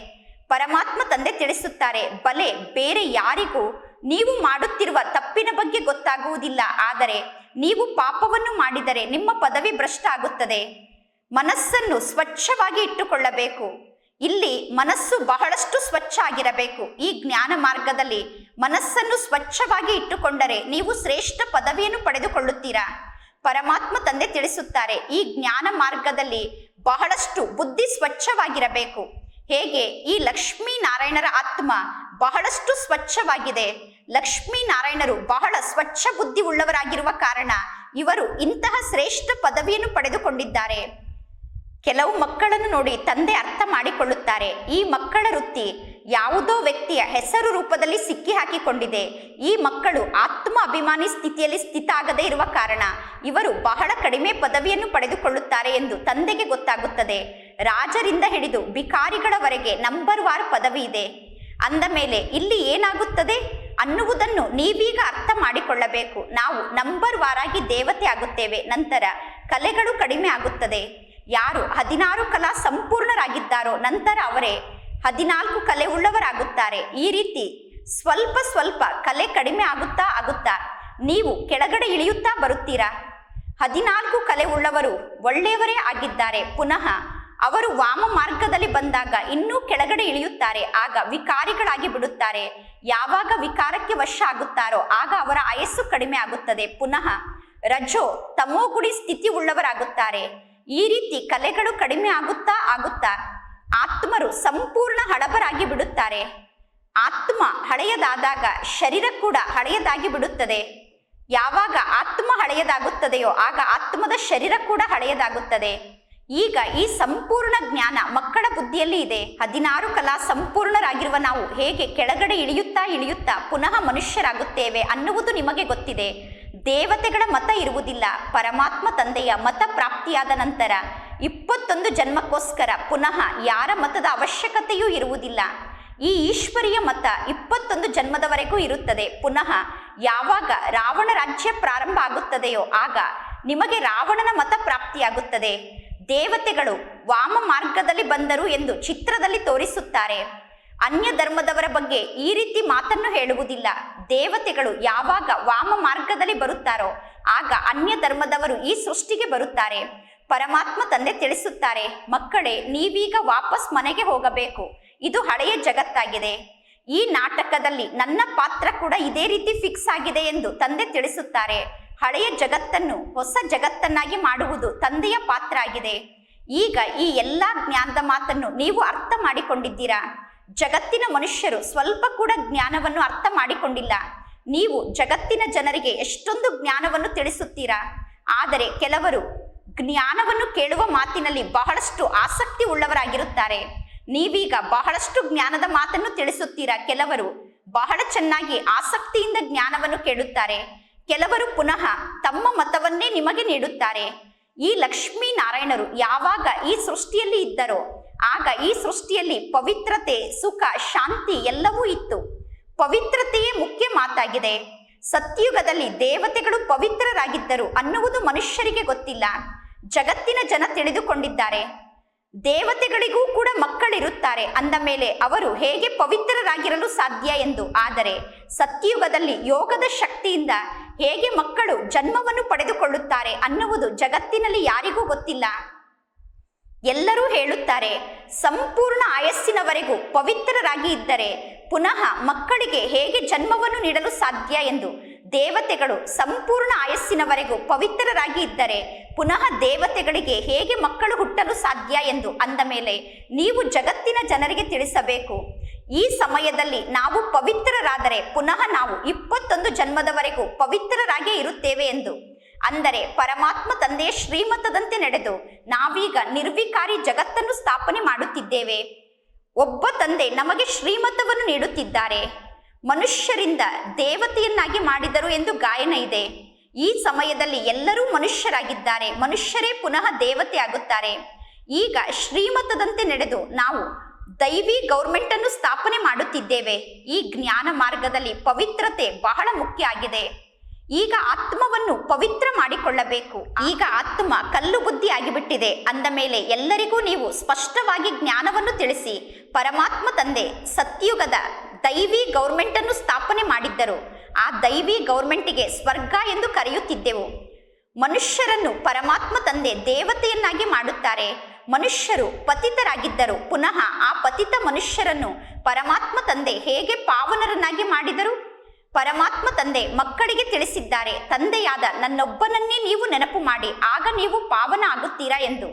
Speaker 1: ಪರಮಾತ್ಮ ತಂದೆ ತಿಳಿಸುತ್ತಾರೆ, ಬಲೆ ಬೇರೆ ಯಾರಿಗೂ ನೀವು ಮಾಡುತ್ತಿರುವ ತಪ್ಪಿನ ಬಗ್ಗೆ ಗೊತ್ತಾಗುವುದಿಲ್ಲ. ಆದರೆ ನೀವು ಪಾಪವನ್ನು ಮಾಡಿದರೆ ನಿಮ್ಮ ಪದವಿ ಭ್ರಷ್ಟ ಆಗುತ್ತದೆ ಮನಸ್ಸನ್ನು ಸ್ವಚ್ಛವಾಗಿ ಇಟ್ಟುಕೊಳ್ಳಬೇಕು. ಇಲ್ಲಿ ಮನಸ್ಸು ಬಹಳಷ್ಟು ಸ್ವಚ್ಛ ಆಗಿರಬೇಕು ಈ ಜ್ಞಾನ ಮಾರ್ಗದಲ್ಲಿ ಮನಸ್ಸನ್ನು ಸ್ವಚ್ಛವಾಗಿ ಇಟ್ಟುಕೊಂಡರೆ ನೀವು ಶ್ರೇಷ್ಠ ಪದವಿಯನ್ನು ಪಡೆದುಕೊಳ್ಳುತ್ತೀರಾ? ಪರಮಾತ್ಮ ತಂದೆ ತಿಳಿಸುತ್ತಾರೆ, ಈ ಜ್ಞಾನ ಮಾರ್ಗದಲ್ಲಿ ಬಹಳಷ್ಟು ಬುದ್ಧಿ ಸ್ವಚ್ಛವಾಗಿರಬೇಕು. ಹೇಗೆ? ಈ ಲಕ್ಷ್ಮೀ ನಾರಾಯಣರ ಆತ್ಮ ಬಹಳಷ್ಟು ಸ್ವಚ್ಛವಾಗಿದೆ. ಲಕ್ಷ್ಮೀ ನಾರಾಯಣರು ಬಹಳ ಸ್ವಚ್ಛ ಬುದ್ಧಿ ಉಳ್ಳವರಾಗಿರುವ ಕಾರಣ ಇವರು ಇಂತಹ ಶ್ರೇಷ್ಠ ಪದವಿಯನ್ನು ಪಡೆದುಕೊಂಡಿದ್ದಾರೆ. ಕೆಲವು ಮಕ್ಕಳನ್ನು ನೋಡಿ ತಂದೆ ಅರ್ಥ ಮಾಡಿಕೊಳ್ಳುತ್ತಾರೆ. ಈ ಮಕ್ಕಳ ವೃತ್ತಿ ಯಾವುದೋ ವ್ಯಕ್ತಿಯ ಹೆಸರು ರೂಪದಲ್ಲಿ ಸಿಕ್ಕಿ ಹಾಕಿಕೊಂಡಿದೆ ಈ ಮಕ್ಕಳು ಆತ್ಮ ಅಭಿಮಾನಿ ಸ್ಥಿತಿಯಲ್ಲಿ ಸ್ಥಿತ ಆಗದೇ ಇರುವ ಕಾರಣ ಇವರು ಬಹಳ ಕಡಿಮೆ ಪದವಿಯನ್ನು ಪಡೆದುಕೊಳ್ಳುತ್ತಾರೆ ಎಂದು ತಂದೆಗೆ ಗೊತ್ತಾಗುತ್ತದೆ. ರಾಜರಿಂದ ಹಿಡಿದು ಬಿಕಾರಿಗಳವರೆಗೆ ನಂಬರ್ ವಾರ್ ಪದವಿ ಇದೆ. ಅಂದ ಮೇಲೆ ಇಲ್ಲಿ ಏನಾಗುತ್ತದೆ? ಅನ್ನುವುದನ್ನು ನೀವೀಗ ಅರ್ಥ ಮಾಡಿಕೊಳ್ಳಬೇಕು. ನಾವು ನಂಬರ್ ವಾರಾಗಿ ದೇವತೆ ಆಗುತ್ತೇವೆ. ನಂತರ ಕಲೆಗಳು ಕಡಿಮೆ ಆಗುತ್ತದೆ. ಯಾರು ಹದಿನಾರು ಕಲಾ ಸಂಪೂರ್ಣರಾಗಿದ್ದಾರೋ ನಂತರ ಅವರೇ ಹದಿನಾಲ್ಕು ಕಲೆ ಉಳ್ಳವರಾಗುತ್ತಾರೆ. ಈ ರೀತಿ ಸ್ವಲ್ಪ ಸ್ವಲ್ಪ ಕಲೆ ಕಡಿಮೆ ಆಗುತ್ತಾ ಆಗುತ್ತಾ ನೀವು ಕೆಳಗಡೆ ಇಳಿಯುತ್ತಾ ಬರುತ್ತೀರಾ? ಹದಿನಾಲ್ಕು ಕಲೆ ಉಳ್ಳವರು ಒಳ್ಳೆಯವರೇ ಆಗಿದ್ದಾರೆ. ಪುನಃ ಅವರು ವಾಮ ಮಾರ್ಗದಲ್ಲಿ ಬಂದಾಗ ಇನ್ನೂ ಕೆಳಗಡೆ ಇಳಿಯುತ್ತಾರೆ. ಆಗ ವಿಕಾರಿಗಳಾಗಿ ಬಿಡುತ್ತಾರೆ. ಯಾವಾಗ ವಿಕಾರಕ್ಕೆ ವಶ ಆಗುತ್ತಾರೋ ಆಗ ಅವರ ಆಯಸ್ಸು ಕಡಿಮೆ ಆಗುತ್ತದೆ. ಪುನಃ ರಜೋ ತಮೋಗುಡಿ ಸ್ಥಿತಿ ಉಳ್ಳವರಾಗುತ್ತಾರೆ. ಈ ರೀತಿ ಕಲೆಗಳು ಕಡಿಮೆ ಆಗುತ್ತಾ ಆಗುತ್ತಾ ಆತ್ಮರು ಸಂಪೂರ್ಣ ಹಳಬರಾಗಿ ಬಿಡುತ್ತಾರೆ. ಆತ್ಮ ಹಳೆಯದಾದಾಗ ಶರೀರ ಕೂಡ ಹಳೆಯದಾಗಿ ಬಿಡುತ್ತದೆ. ಯಾವಾಗ ಆತ್ಮ ಹಳೆಯದಾಗುತ್ತದೆಯೋ ಆಗ ಆತ್ಮದ ಶರೀರ ಕೂಡ ಹಳೆಯದಾಗುತ್ತದೆ. ಈಗ ಈ ಸಂಪೂರ್ಣ ಜ್ಞಾನ ಮಕ್ಕಳ ಬುದ್ಧಿಯಲ್ಲಿ ಇದೆ. ಹದಿನಾರು ಕಲಾ ಸಂಪೂರ್ಣರಾಗಿರುವ ನಾವು ಹೇಗೆ ಕೆಳಗಡೆ ಇಳಿಯುತ್ತಾ ಇಳಿಯುತ್ತಾ ಪುನಃ ಮನುಷ್ಯರಾಗುತ್ತೇವೆ ಅನ್ನುವುದು ನಿಮಗೆ ಗೊತ್ತಿದೆ. ದೇವತೆಗಳ ಮತ ಇರುವುದಿಲ್ಲ. ಪರಮಾತ್ಮ ತಂದೆಯ ಮತ ಪ್ರಾಪ್ತಿಯಾದ ನಂತರ ಇಪ್ಪತ್ತೊಂದು ಜನ್ಮಕ್ಕೋಸ್ಕರ ಪುನಃ ಯಾರ ಮತದ ಅವಶ್ಯಕತೆಯೂ ಇರುವುದಿಲ್ಲ. ಈ ಈಶ್ವರಿಯ ಮತ ಇಪ್ಪತ್ತೊಂದು ಜನ್ಮದವರೆಗೂ ಇರುತ್ತದೆ. ಪುನಃ ಯಾವಾಗ ರಾವಣ ರಾಜ್ಯ ಪ್ರಾರಂಭ ಆಗುತ್ತದೆಯೋ ಆಗ ನಿಮಗೆ ರಾವಣನ ಮತ ಪ್ರಾಪ್ತಿಯಾಗುತ್ತದೆ. ದೇವತೆಗಳು ವಾಮ ಮಾರ್ಗದಲ್ಲಿ ಬಂದರು ಎಂದು ಚಿತ್ರದಲ್ಲಿ ತೋರಿಸುತ್ತಾರೆ. ಅನ್ಯ ಧರ್ಮದವರ ಬಗ್ಗೆ ಈ ರೀತಿ ಮಾತನ್ನು ಹೇಳುವುದಿಲ್ಲ. ದೇವತೆಗಳು ಯಾವಾಗ ವಾಮ ಮಾರ್ಗದಲ್ಲಿ ಬರುತ್ತಾರೋ, ಆಗ ಅನ್ಯ ಧರ್ಮದವರು ಈ ಸೃಷ್ಟಿಗೆ ಬರುತ್ತಾರೆ. ಪರಮಾತ್ಮ ತಂದೆ ತಿಳಿಸುತ್ತಾರೆ, ಮಕ್ಕಳೇ, ನೀವೀಗ ವಾಪಸ್ ಮನೆಗೆ ಹೋಗಬೇಕು. ಇದು ಹಳೆಯ ಜಗತ್ತಾಗಿದೆ. ಈ ನಾಟಕದಲ್ಲಿ ನನ್ನ ಪಾತ್ರ ಕೂಡ ಇದೇ ರೀತಿ ಫಿಕ್ಸ್ ಆಗಿದೆ ಎಂದು ತಂದೆ ತಿಳಿಸುತ್ತಾರೆ. ಹಳೆಯ ಜಗತ್ತನ್ನು ಹೊಸ ಜಗತ್ತನ್ನಾಗಿ ಮಾಡುವುದು ತಂದೆಯ ಪಾತ್ರ ಆಗಿದೆ. ಈಗ ಈ ಎಲ್ಲಾ ಜ್ಞಾನದ ಮಾತನ್ನು ನೀವು ಅರ್ಥ ಮಾಡಿಕೊಂಡಿದ್ದೀರಾ? ಜಗತ್ತಿನ ಮನುಷ್ಯರು ಸ್ವಲ್ಪ ಕೂಡ ಜ್ಞಾನವನ್ನು ಅರ್ಥ ಮಾಡಿಕೊಂಡಿಲ್ಲ. ನೀವು ಜಗತ್ತಿನ ಜನರಿಗೆ ಎಷ್ಟೊಂದು ಜ್ಞಾನವನ್ನು ತಿಳಿಸುತ್ತೀರಾ? ಆದರೆ ಕೆಲವರು ಜ್ಞಾನವನ್ನು ಕೇಳುವ ಮಾತಿನಲ್ಲಿ ಬಹಳಷ್ಟು ಆಸಕ್ತಿ ಉಳ್ಳವರಾಗಿರುತ್ತಾರೆ. ನೀವೀಗ ಬಹಳಷ್ಟು ಜ್ಞಾನದ ಮಾತನ್ನು ತಿಳಿಸುತ್ತೀರಾ? ಕೆಲವರು ಬಹಳ ಚೆನ್ನಾಗಿ ಆಸಕ್ತಿಯಿಂದ ಜ್ಞಾನವನ್ನು ಕೇಳುತ್ತಾರೆ. ಕೆಲವರು ಪುನಃ ತಮ್ಮ ಮತವನ್ನೇ ನಿಮಗೆ ನೀಡುತ್ತಾರೆ. ಈ ಲಕ್ಷ್ಮೀ ನಾರಾಯಣರು ಯಾವಾಗ ಈ ಸೃಷ್ಟಿಯಲ್ಲಿ ಇದ್ದರೋ ಆಗ ಈ ಸೃಷ್ಟಿಯಲ್ಲಿ ಪವಿತ್ರತೆ, ಸುಖ, ಶಾಂತಿ ಎಲ್ಲವೂ ಇತ್ತು. ಪವಿತ್ರತೆಯೇ ಮುಖ್ಯ ಮಾತಾಗಿದೆ. ಸತ್ಯುಗದಲ್ಲಿ ದೇವತೆಗಳು ಪವಿತ್ರರಾಗಿದ್ದರು ಅನ್ನುವುದು ಮನುಷ್ಯರಿಗೆ ಗೊತ್ತಿಲ್ಲ. ಜಗತ್ತಿನ ಜನ ತಿಳಿದುಕೊಂಡಿದ್ದಾರೆ. ದೇವತೆಗಳಿಗೂ ಕೂಡ ಮಕ್ಕಳಿರುತ್ತಾರೆ. ಅಂದ ಮೇಲೆ ಅವರು ಹೇಗೆ ಪವಿತ್ರರಾಗಿರಲು ಸಾಧ್ಯ ಎಂದು. ಆದರೆ ಸತ್ಯಯುಗದಲ್ಲಿ ಯೋಗದ ಶಕ್ತಿಯಿಂದ ಹೇಗೆ ಮಕ್ಕಳು ಜನ್ಮವನ್ನು ಪಡೆದುಕೊಳ್ಳುತ್ತಾರೆ ಅನ್ನುವುದು ಜಗತ್ತಿನಲ್ಲಿ ಯಾರಿಗೂ ಗೊತ್ತಿಲ್ಲ. ಎಲ್ಲರೂ ಹೇಳುತ್ತಾರೆ, ಸಂಪೂರ್ಣ ಆಯಸ್ಸಿನವರೆಗೂ ಪವಿತ್ರರಾಗಿ ಇದ್ದರೆ, ಪುನಃ ಮಕ್ಕಳಿಗೆ ಹೇಗೆ ಜನ್ಮವನ್ನು ನೀಡಲು ಸಾಧ್ಯ ಎಂದು ದೇವತೆಗಳು ಸಂಪೂರ್ಣ ಆಯಸ್ಸಿನವರೆಗೂ ಪವಿತ್ರರಾಗಿ ಇದ್ದರೆ, ಪುನಃ ದೇವತೆಗಳಿಗೆ ಹೇಗೆ ಮಕ್ಕಳು ಹುಟ್ಟಲು ಸಾಧ್ಯ ಎಂದು ಅಂದ ಮೇಲೆ ನೀವು ಜಗತ್ತಿನ ಜನರಿಗೆ ತಿಳಿಸಬೇಕು. ಈ ಸಮಯದಲ್ಲಿ ನಾವು ಪವಿತ್ರರಾದರೆ ಪುನಃ ನಾವು ಇಪ್ಪತ್ತೊಂದು ಜನ್ಮದವರೆಗೂ ಪವಿತ್ರರಾಗೇ ಇರುತ್ತೇವೆ ಎಂದು ಅಂದರೆ ಪರಮಾತ್ಮ ತಂದೆಯ ಶ್ರೀಮತದಂತೆ ನಡೆದು ನಾವೀಗ ನಿರ್ವಿಕಾರಿ ಜಗತ್ತನ್ನು ಸ್ಥಾಪನೆ ಮಾಡುತ್ತಿದ್ದೇವೆ. ಒಬ್ಬ ತಂದೆ ನಮಗೆ ಶ್ರೀಮತವನ್ನು ನೀಡುತ್ತಿದ್ದಾರೆ. ಮನುಷ್ಯರಿಂದ ದೇವತೆಯನ್ನಾಗಿ ಮಾಡಿದರು ಎಂದು ಗಾಯನ ಇದೆ. ಈ ಸಮಯದಲ್ಲಿ ಎಲ್ಲರೂ ಮನುಷ್ಯರಾಗಿದ್ದಾರೆ. ಮನುಷ್ಯರೇ ಪುನಃ ದೇವತೆ ಆಗುತ್ತಾರೆ. ಈಗ ಶ್ರೀಮತದಂತೆ ನಡೆದು ನಾವು ದೈವಿ ಗೌರ್ಮೆಂಟ್ ಅನ್ನು ಸ್ಥಾಪನೆ ಮಾಡುತ್ತಿದ್ದೇವೆ. ಈ ಜ್ಞಾನ ಮಾರ್ಗದಲ್ಲಿ ಪವಿತ್ರತೆ ಬಹಳ ಮುಖ್ಯ ಆಗಿದೆ. ಈಗ ಆತ್ಮವನ್ನು ಪವಿತ್ರ ಮಾಡಿಕೊಳ್ಳಬೇಕು. ಈಗ ಆತ್ಮ ಕಲ್ಲು ಬುದ್ಧಿ ಆಗಿಬಿಟ್ಟಿದೆ. ಅಂದ ಮೇಲೆ ಎಲ್ಲರಿಗೂ ನೀವು ಸ್ಪಷ್ಟವಾಗಿ ಜ್ಞಾನವನ್ನು ತಿಳಿಸಿ. ಪರಮಾತ್ಮ ತಂದೆ ಸತ್ಯುಗದ ದೈವಿ ಗೌರ್ಮೆಂಟ್ ಅನ್ನು ಸ್ಥಾಪನೆ ಮಾಡಿದ್ದರು. ಆ ದೈವಿ ಗೌರ್ಮೆಂಟಿಗೆ ಸ್ವರ್ಗ ಎಂದು ಕರೆಯುತ್ತಿದ್ದೆವು. ಮನುಷ್ಯರನ್ನು ಪರಮಾತ್ಮ ತಂದೆ ದೇವತೆಯನ್ನಾಗಿ ಮಾಡುತ್ತಾರೆ. ಮನುಷ್ಯರು ಪತಿತರಾಗಿದ್ದರು. ಪುನಃ ಆ ಪತಿತ ಮನುಷ್ಯರನ್ನು ಪರಮಾತ್ಮ ತಂದೆ ಹೇಗೆ ಪಾವನರನ್ನಾಗಿ ಮಾಡಿದರು? ಪರಮಾತ್ಮ ತಂದೆ ಮಕ್ಕಳಿಗೆ ತಿಳಿಸಿದ್ದಾರೆ. ತಂದೆಯಾದ ನನ್ನೊಬ್ಬನನ್ನೇ ನೀವು ನೆನಪು ಮಾಡಿ. ಆಗ ನೀವು ಪಾವನ ಆಗುತ್ತೀರಾ ಎಂದು.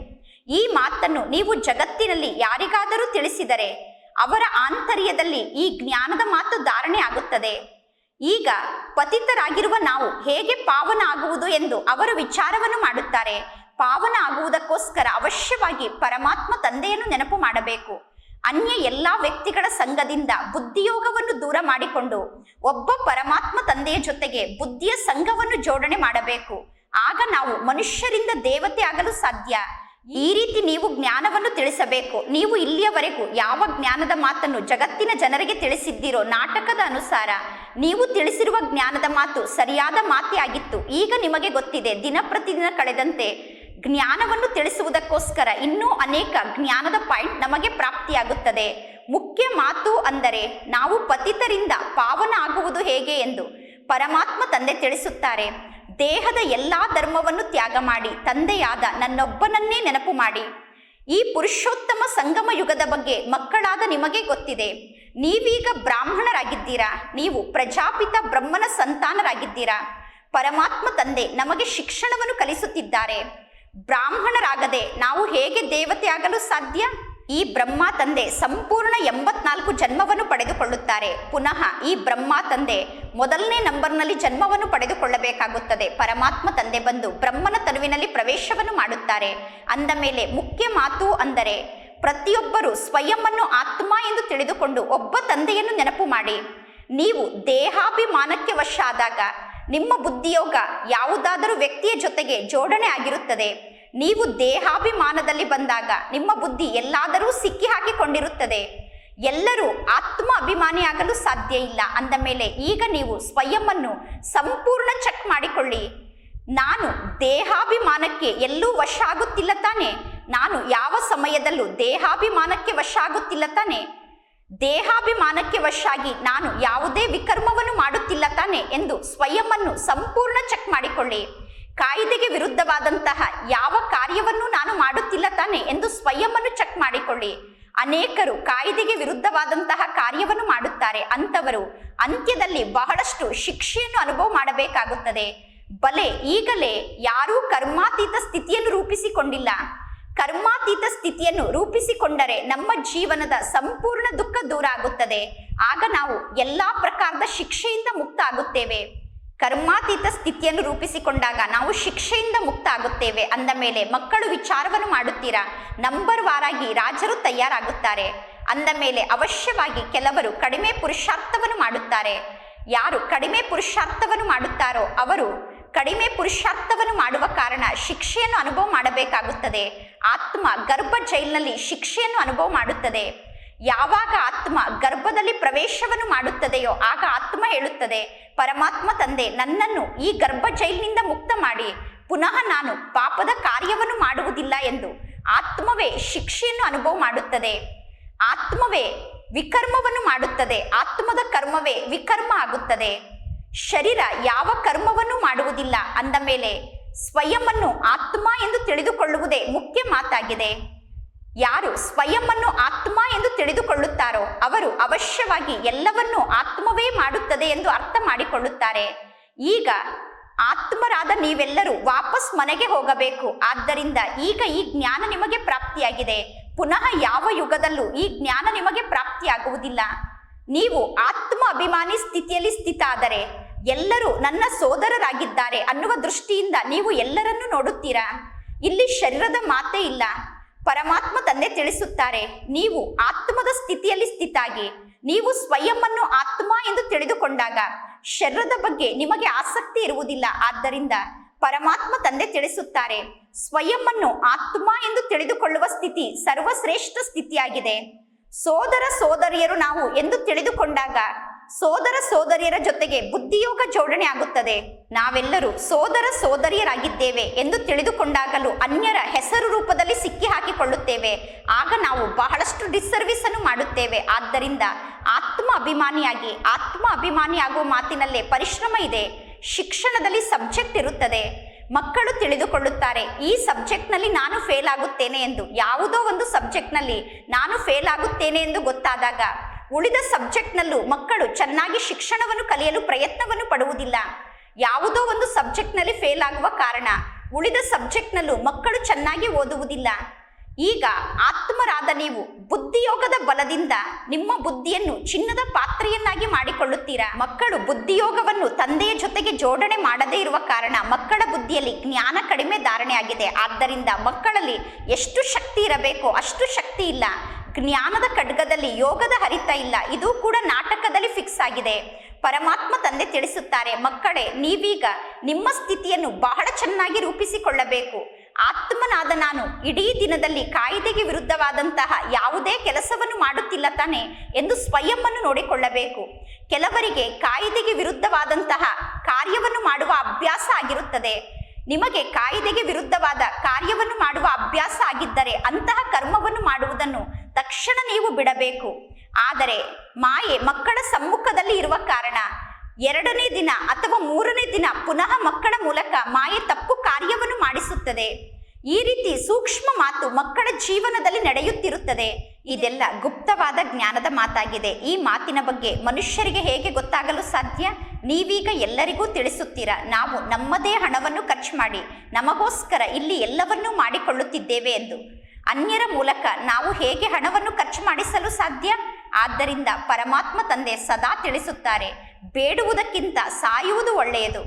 Speaker 1: ಈ ಮಾತನ್ನು ನೀವು ಜಗತ್ತಿನಲ್ಲಿ ಯಾರಿಗಾದರೂ ತಿಳಿಸಿದರೆ ಅವರ ಆಂತರ್ಯದಲ್ಲಿ ಈ ಜ್ಞಾನದ ಮಾತು ಧಾರಣೆ ಆಗುತ್ತದೆ. ಈಗ ಪತಿತರಾಗಿರುವ ನಾವು ಹೇಗೆ ಪಾವನ ಆಗುವುದು ಎಂದು ಅವರು ವಿಚಾರವನ್ನು ಮಾಡುತ್ತಾರೆ. ಪಾವನ ಆಗುವುದಕ್ಕೋಸ್ಕರ ಅವಶ್ಯವಾಗಿ ಪರಮಾತ್ಮ ತಂದೆಯನ್ನು ನೆನಪು ಮಾಡಬೇಕು. ಅನ್ಯ ಎಲ್ಲಾ ವ್ಯಕ್ತಿಗಳ ಸಂಘದಿಂದ ಬುದ್ಧಿಯೋಗವನ್ನು ದೂರ ಮಾಡಿಕೊಂಡು ಒಬ್ಬ ಪರಮಾತ್ಮ ತಂದೆಯ ಜೊತೆಗೆ ಬುದ್ಧಿಯ ಸಂಘವನ್ನು ಜೋಡಣೆ ಮಾಡಬೇಕು. ಆಗ ನಾವು ಮನುಷ್ಯರಿಂದ ದೇವತೆ ಆಗಲು ಸಾಧ್ಯ. ಈ ರೀತಿ ನೀವು ಜ್ಞಾನವನ್ನು ತಿಳಿಸಬೇಕು. ನೀವು ಇಲ್ಲಿಯವರೆಗೂ ಯಾವ ಜ್ಞಾನದ ಮಾತನ್ನು ಜಗತ್ತಿನ ಜನರಿಗೆ ತಿಳಿಸಿದ್ದೀರೋ ನಾಟಕದ ಅನುಸಾರ ನೀವು ತಿಳಿಸಿರುವ ಜ್ಞಾನದ ಮಾತು ಸರಿಯಾದ ಮಾತೇ ಆಗಿತ್ತು. ಈಗ ನಿಮಗೆ ಗೊತ್ತಿದೆ, ದಿನ ಪ್ರತಿದಿನ ಕಳೆದಂತೆ ಜ್ಞಾನವನ್ನು ತಿಳಿಸುವುದಕ್ಕೋಸ್ಕರ ಇನ್ನೂ ಅನೇಕ ಜ್ಞಾನದ ಪಾಯಿಂಟ್ ನಮಗೆ ಪ್ರಾಪ್ತಿಯಾಗುತ್ತದೆ. ಮುಖ್ಯ ಮಾತು ಅಂದರೆ ನಾವು ಪತಿತರಿಂದ ಪಾವನ ಆಗುವುದು ಹೇಗೆ ಎಂದು ಪರಮಾತ್ಮ ತಂದೆ ತಿಳಿಸುತ್ತಾರೆ. ದೇಹದ ಎಲ್ಲಾ ಧರ್ಮವನ್ನು ತ್ಯಾಗ ಮಾಡಿ, ತಂದೆಯಾದ ನನ್ನೊಬ್ಬನನ್ನೇ ನೆನಪು ಮಾಡಿ. ಈ ಪುರುಷೋತ್ತಮ ಸಂಗಮ ಯುಗದ ಬಗ್ಗೆ ಮಕ್ಕಳಾದ ನಿಮಗೆ ಗೊತ್ತಿದೆ. ನೀವೀಗ ಬ್ರಾಹ್ಮಣರಾಗಿದ್ದೀರಾ? ನೀವು ಪ್ರಜಾಪಿತ ಬ್ರಹ್ಮನ ಸಂತಾನರಾಗಿದ್ದೀರಾ? ಪರಮಾತ್ಮ ತಂದೆ ನಮಗೆ ಶಿಕ್ಷಣವನ್ನು ಕಲಿಸುತ್ತಿದ್ದಾರೆ. ಬ್ರಾಹ್ಮಣರಾಗದೆ ನಾವು ಹೇಗೆ ದೇವತೆ ಆಗಲು ಸಾಧ್ಯ? ಈ ಬ್ರಹ್ಮ ತಂದೆ ಸಂಪೂರ್ಣ ಎಂಬತ್ನಾಲ್ಕು ಜನ್ಮವನ್ನು ಪಡೆದುಕೊಳ್ಳುತ್ತಾರೆ. ಪುನಃ ಈ ಬ್ರಹ್ಮ ತಂದೆ ಮೊದಲನೇ ನಂಬರ್ನಲ್ಲಿ ಜನ್ಮವನ್ನು ಪಡೆದುಕೊಳ್ಳಬೇಕಾಗುತ್ತದೆ. ಪರಮಾತ್ಮ ತಂದೆ ಬಂದು ಬ್ರಹ್ಮನ ತನುವಿನಲ್ಲಿ ಪ್ರವೇಶವನ್ನು ಮಾಡುತ್ತಾರೆ. ಅಂದ ಮೇಲೆ ಮುಖ್ಯ ಮಾತು ಅಂದರೆ ಪ್ರತಿಯೊಬ್ಬರು ಸ್ವಯಂವನ್ನು ಆತ್ಮ ಎಂದು ತಿಳಿದುಕೊಂಡು ಒಬ್ಬ ತಂದೆಯನ್ನು ನೆನಪು ಮಾಡಿ. ನೀವು ದೇಹಾಭಿಮಾನಕ್ಕೆ ವಶ ಆದಾಗ ನಿಮ್ಮ ಬುದ್ಧಿಯೋಗ ಯಾವುದಾದರೂ ವ್ಯಕ್ತಿಯ ಜೊತೆಗೆ ಜೋಡಣೆ ಆಗಿರುತ್ತದೆ. ನೀವು ದೇಹಾಭಿಮಾನದಲ್ಲಿ ಬಂದಾಗ ನಿಮ್ಮ ಬುದ್ಧಿ ಎಲ್ಲಾದರೂ ಸಿಕ್ಕಿ ಹಾಕಿಕೊಂಡಿರುತ್ತದೆ. ಎಲ್ಲರೂ ಆತ್ಮ ಅಭಿಮಾನಿಯಾಗಲು ಸಾಧ್ಯ ಇಲ್ಲ. ಅಂದ ಮೇಲೆ ಈಗ ನೀವು ಸ್ವಯಂವನ್ನು ಸಂಪೂರ್ಣ ಚೆಕ್ ಮಾಡಿಕೊಳ್ಳಿ. ನಾನು ದೇಹಾಭಿಮಾನಕ್ಕೆ ಎಲ್ಲೂ ವಶ ಆಗುತ್ತಿಲ್ಲ ತಾನೆ. ನಾನು ಯಾವ ಸಮಯದಲ್ಲೂ ದೇಹಾಭಿಮಾನಕ್ಕೆ ವಶ ಆಗುತ್ತಿಲ್ಲ ತಾನೆ. ದೇಹಾಭಿಮಾನಕ್ಕೆ ವಶಾಗಿ ನಾನು ಯಾವುದೇ ವಿಕರ್ಮವನ್ನು ಮಾಡುತ್ತಿಲ್ಲ ತಾನೆ ಎಂದು ಸ್ವಯಂವನ್ನು ಸಂಪೂರ್ಣ ಚೆಕ್ ಮಾಡಿಕೊಳ್ಳಿ. ಕಾಯಿದೆಗೆ ವಿರುದ್ಧವಾದಂತಹ ಯಾವ ಕಾರ್ಯವನ್ನು ನಾನು ಮಾಡುತ್ತಿಲ್ಲ ತಾನೆ ಎಂದು ಸ್ವಯಂವನ್ನು ಚೆಕ್ ಮಾಡಿಕೊಳ್ಳಿ. ಅನೇಕರು ಕಾಯಿದೆಗೆ ವಿರುದ್ಧವಾದಂತಹ ಕಾರ್ಯವನ್ನು ಮಾಡುತ್ತಾರೆ ಅಂತವರು ಅಂತ್ಯದಲ್ಲಿ ಬಹಳಷ್ಟು ಶಿಕ್ಷೆಯನ್ನು ಅನುಭವ ಮಾಡಬೇಕಾಗುತ್ತದೆ. ಬಲೆ ಈಗಲೇ ಯಾರೂ ಕರ್ಮಾತೀತ ಸ್ಥಿತಿಯನ್ನು ರೂಪಿಸಿಕೊಂಡಿಲ್ಲ. ಕರ್ಮಾತೀತ ಸ್ಥಿತಿಯನ್ನು ರೂಪಿಸಿಕೊಂಡರೆ ನಮ್ಮ ಜೀವನದ ಸಂಪೂರ್ಣ ದುಃಖ ದೂರ ಆಗುತ್ತದೆ ಆಗ ನಾವು ಎಲ್ಲಾ ಪ್ರಕಾರದ ಶಿಕ್ಷೆಯಿಂದ ಮುಕ್ತ ಆಗುತ್ತೇವೆ ಕರ್ಮಾತೀತ ಸ್ಥಿತಿಯನ್ನು ರೂಪಿಸಿಕೊಂಡಾಗ ನಾವು ಶಿಕ್ಷೆಯಿಂದ ಮುಕ್ತ ಆಗುತ್ತೇವೆ ಅಂದ ಮೇಲೆ ಮಕ್ಕಳು ವಿಚಾರವನ್ನು ಮಾಡುತ್ತೀರಾ? ನಂಬರ್ ವಾರಾಗಿ ರಾಜರು ತಯಾರಾಗುತ್ತಾರೆ. ಅಂದ ಮೇಲೆ ಅವಶ್ಯವಾಗಿ ಕೆಲವರು ಕಡಿಮೆ ಪುರುಷಾರ್ಥವನ್ನು ಮಾಡುತ್ತಾರೆ. ಯಾರು ಕಡಿಮೆ ಪುರುಷಾರ್ಥವನ್ನು ಮಾಡುತ್ತಾರೋ ಅವರು ಕಡಿಮೆ ಪುರುಷಾರ್ಥವನ್ನು ಮಾಡುವ ಕಾರಣ ಶಿಕ್ಷೆಯನ್ನು ಅನುಭವ ಮಾಡಬೇಕಾಗುತ್ತದೆ. ಆತ್ಮ ಗರ್ಭ ಜೈಲಿನಲ್ಲಿ ಶಿಕ್ಷೆಯನ್ನು ಅನುಭವ ಮಾಡುತ್ತದೆ. ಯಾವಾಗ ಆತ್ಮ ಗರ್ಭದಲ್ಲಿ ಪ್ರವೇಶವನ್ನು ಮಾಡುತ್ತದೆಯೋ ಆಗ ಆತ್ಮ ಹೇಳುತ್ತದೆ, ಪರಮಾತ್ಮ ತಂದೆ, ನನ್ನನ್ನು ಈ ಗರ್ಭ ಜೈಲಿನಿಂದ ಮುಕ್ತ ಮಾಡಿ. ಪುನಃ ನಾನು ಪಾಪದ ಕಾರ್ಯವನ್ನು ಮಾಡುವುದಿಲ್ಲ ಎಂದು ಆತ್ಮವೇ ಶಿಕ್ಷೆಯನ್ನು ಅನುಭವ ಮಾಡುತ್ತದೆ. ಆತ್ಮವೇ ವಿಕರ್ಮವನ್ನು ಮಾಡುತ್ತದೆ. ಆತ್ಮದ ಕರ್ಮವೇ ವಿಕರ್ಮ ಆಗುತ್ತದೆ. ಶರೀರ ಯಾವ ಕರ್ಮವನ್ನು ಮಾಡುವುದಿಲ್ಲ ಅಂದ ಮೇಲೆ ಸ್ವಯಂವನ್ನು ಆತ್ಮ ಎಂದು ತಿಳಿದುಕೊಳ್ಳುವುದೇ ಮುಖ್ಯ ಮಾತಾಗಿದೆ. ಯಾರು ಸ್ವಯಂವನ್ನು ಆತ್ಮ ಎಂದು ತಿಳಿದುಕೊಳ್ಳುತ್ತಾರೋ ಅವರು ಅವಶ್ಯವಾಗಿ ಎಲ್ಲವನ್ನೂ ಆತ್ಮವೇ ಮಾಡುತ್ತದೆ ಎಂದು ಅರ್ಥ ಮಾಡಿಕೊಳ್ಳುತ್ತಾರೆ. ಈಗ ಆತ್ಮರಾದ ನೀವೆಲ್ಲರೂ ವಾಪಸ್ ಮನೆಗೆ ಹೋಗಬೇಕು. ಆದ್ದರಿಂದ ಈಗ ಈ ಜ್ಞಾನ ನಿಮಗೆ ಪ್ರಾಪ್ತಿಯಾಗಿದೆ. ಪುನಃ ಯಾವ ಯುಗದಲ್ಲೂ ಈ ಜ್ಞಾನ ನಿಮಗೆ ಪ್ರಾಪ್ತಿಯಾಗುವುದಿಲ್ಲ. ನೀವು ಆತ್ಮ ಅಭಿಮಾನಿ ಸ್ಥಿತಿಯಲ್ಲಿ ಸ್ಥಿತ ಆದರೆ ಎಲ್ಲರೂ ನನ್ನ ಸೋದರರಾಗಿದ್ದಾರೆ ಅನ್ನುವ ದೃಷ್ಟಿಯಿಂದ ನೀವು ಎಲ್ಲರನ್ನು ನೋಡುತ್ತೀರಾ? ಇಲ್ಲಿ ಶರೀರದ ಮಾತೇ ಇಲ್ಲ. ಪರಮಾತ್ಮ ತಂದೆ ತಿಳಿಸುತ್ತಾರೆ, ನೀವು ಆತ್ಮದ ಸ್ಥಿತಿಯಲ್ಲಿ ಸ್ಥಿತಾಗಿ, ನೀವು ಸ್ವಯಂವನ್ನು ಆತ್ಮ ಎಂದು ತಿಳಿದುಕೊಂಡಾಗ ಶರೀರದ ಬಗ್ಗೆ ನಿಮಗೆ ಆಸಕ್ತಿ ಇರುವುದಿಲ್ಲ. ಆದ್ದರಿಂದ ಪರಮಾತ್ಮ ತಂದೆ ತಿಳಿಸುತ್ತಾರೆ ಸ್ವಯಂವನ್ನು ಆತ್ಮ ಎಂದು ತಿಳಿದುಕೊಳ್ಳುವ ಸ್ಥಿತಿ ಸರ್ವಶ್ರೇಷ್ಠ ಸ್ಥಿತಿಯಾಗಿದೆ. ಸೋದರ ಸೋದರಿಯರು ನಾವು ಎಂದು ತಿಳಿದುಕೊಂಡಾಗ ಸೋದರ ಸೋದರಿಯರ ಜೊತೆಗೆ ಬುದ್ಧಿಯೋಗ ಜೋಡಣೆ ಆಗುತ್ತದೆ. ನಾವೆಲ್ಲರೂ ಸೋದರ ಸೋದರಿಯರಾಗಿದ್ದೇವೆ ಎಂದು ತಿಳಿದುಕೊಂಡಾಗಲೂ ಅನ್ಯರ ಹೆಸರು ರೂಪದಲ್ಲಿ ಸಿಕ್ಕಿ ಹಾಕಿಕೊಳ್ಳುತ್ತೇವೆ ಆಗ ನಾವು ಬಹಳಷ್ಟು ಡಿಸ್ಸರ್ವಿಸ್ ಅನ್ನು ಮಾಡುತ್ತೇವೆ. ಆದ್ದರಿಂದ ಆತ್ಮ ಅಭಿಮಾನಿಯಾಗಿ, ಆತ್ಮ ಅಭಿಮಾನಿ ಆಗುವ ಮಾತಿನಲ್ಲೇ ಪರಿಶ್ರಮ ಇದೆ. ಶಿಕ್ಷಣದಲ್ಲಿ ಸಬ್ಜೆಕ್ಟ್ ಇರುತ್ತದೆ. ಮಕ್ಕಳು ತಿಳಿದುಕೊಳ್ಳುತ್ತಾರೆ, ಈ ಸಬ್ಜೆಕ್ಟ್ನಲ್ಲಿ ನಾನು ಫೇಲ್ ಆಗುತ್ತೇನೆ ಎಂದು. ಯಾವುದೋ ಒಂದು ಸಬ್ಜೆಕ್ಟ್ನಲ್ಲಿ ನಾನು ಫೇಲ್ ಆಗುತ್ತೇನೆ ಎಂದು ಗೊತ್ತಾದಾಗ, ಉಳಿದ ಸಬ್ಜೆಕ್ಟ್ನಲ್ಲೂ ಮಕ್ಕಳು ಚೆನ್ನಾಗಿ ಶಿಕ್ಷಣವನ್ನು ಕಲಿಯಲು ಪ್ರಯತ್ನವನ್ನು ಪಡುವುದಿಲ್ಲ. ಯಾವುದೋ ಒಂದು ಸಬ್ಜೆಕ್ಟ್ನಲ್ಲಿ ಫೇಲ್ ಆಗುವ ಕಾರಣ, ಉಳಿದ ಸಬ್ಜೆಕ್ಟ್ನಲ್ಲೂ ಮಕ್ಕಳು ಚೆನ್ನಾಗಿ ಓದುವುದಿಲ್ಲ. ಈಗ ಆತ್ಮರಾದ ನೀವು ಬುದ್ಧಿಯೋಗದ ಬಲದಿಂದ ನಿಮ್ಮ ಬುದ್ಧಿಯನ್ನು ಚಿನ್ನದ ಪಾತ್ರೆಯನ್ನಾಗಿ ಮಾಡಿಕೊಳ್ಳುತ್ತೀರಾ? ಮಕ್ಕಳು ಬುದ್ಧಿಯೋಗವನ್ನು ತಂದೆಯ ಜೊತೆಗೆ ಜೋಡಣೆ ಮಾಡದೇ ಇರುವ ಕಾರಣ ಮಕ್ಕಳ ಬುದ್ಧಿಯಲ್ಲಿ ಜ್ಞಾನ ಕಡಿಮೆ ಧಾರಣೆಯಾಗಿದೆ ಆದ್ದರಿಂದ ಮಕ್ಕಳಲ್ಲಿ ಎಷ್ಟು ಶಕ್ತಿ ಇರಬೇಕು ಅಷ್ಟು ಶಕ್ತಿ ಇಲ್ಲ. ಜ್ಞಾನದ ಖಡ್ಗದಲ್ಲಿ ಯೋಗದ ಹರಿತ ಇಲ್ಲ. ಇದು ಕೂಡ ನಾಟಕದಲ್ಲಿ ಫಿಕ್ಸ್ ಆಗಿದೆ. ಪರಮಾತ್ಮ ತಂದೆ ತಿಳಿಸುತ್ತಾರೆ, ಮಕ್ಕಳೇ, ನೀವೀಗ ನಿಮ್ಮ ಸ್ಥಿತಿಯನ್ನು ಬಹಳ ಚೆನ್ನಾಗಿ ರೂಪಿಸಿಕೊಳ್ಳಬೇಕು. ಆತ್ಮನಾದ ನಾನು ಇಡೀ ದಿನದಲ್ಲಿ ಕಾಯಿದೆಗೆ ವಿರುದ್ಧವಾದಂತಹ ಯಾವುದೇ ಕೆಲಸವನ್ನು ಮಾಡುತ್ತಿಲ್ಲ ತಾನೆ ಎಂದು ಸ್ವಯಂವನ್ನು ನೋಡಿಕೊಳ್ಳಬೇಕು. ಕೆಲವರಿಗೆ ಕಾಯಿದೆಗೆ ವಿರುದ್ಧವಾದಂತಹ ಕಾರ್ಯವನ್ನು ಮಾಡುವ ಅಭ್ಯಾಸ ಆಗಿರುತ್ತದೆ. ನಿಮಗೆ ಕಾಯಿದೆಗೆ ವಿರುದ್ಧವಾದ ಕಾರ್ಯವನ್ನು ಮಾಡುವ ಅಭ್ಯಾಸ ಆಗಿದ್ದರೆ ಅಂತಹ ಕರ್ಮವನ್ನು ಮಾಡುವುದನ್ನು ತಕ್ಷಣ ನೀವು ಬಿಡಬೇಕು. ಆದರೆ ಮಾಯೆ ಮಕ್ಕಳ ಸಮ್ಮುಖದಲ್ಲಿ ಇರುವ ಕಾರಣ. ಎರಡನೇ ದಿನ ಅಥವಾ ಮೂರನೇ ದಿನ ಪುನಃ ಮಕ್ಕಳ ಮೂಲಕ ಮಾಯೆ ತಪ್ಪು ಕಾರ್ಯವನ್ನು ಮಾಡಿಸುತ್ತದೆ. ಈ ರೀತಿ ಸೂಕ್ಷ್ಮ ಮಾತು ಮಕ್ಕಳ ಜೀವನದಲ್ಲಿ ನಡೆಯುತ್ತಿರುತ್ತದೆ. ಇದೆಲ್ಲ ಗುಪ್ತವಾದ ಜ್ಞಾನದ ಮಾತಾಗಿದೆ. ಈ ಮಾತಿನ ಬಗ್ಗೆ ಮನುಷ್ಯರಿಗೆ ಹೇಗೆ ಗೊತ್ತಾಗಲು ಸಾಧ್ಯ? ನೀವೀಗ ಎಲ್ಲರಿಗೂ ತಿಳಿಸುತ್ತೀರಾ? ನಾವು ನಮ್ಮದೇ ಹಣವನ್ನು ಖರ್ಚು ಮಾಡಿ ನಮಗೋಸ್ಕರ ಇಲ್ಲಿ ಎಲ್ಲವನ್ನೂ ಮಾಡಿಕೊಳ್ಳುತ್ತಿದ್ದೇವೆ ಎಂದು. ಅನ್ಯರ ಮೂಲಕ ನಾವು ಹೇಗೆ ಹಣವನ್ನು ಖರ್ಚು ಮಾಡಿಸಲು ಸಾಧ್ಯ? ಆದ್ದರಿಂದ ಪರಮಾತ್ಮ ತಂದೆ ಸದಾ ತಿಳಿಸುತ್ತಾರೆ. ಬೇಡುವುದಕ್ಕಿಂತ ಸಾಯುವುದು ಒಳ್ಳೆಯದು.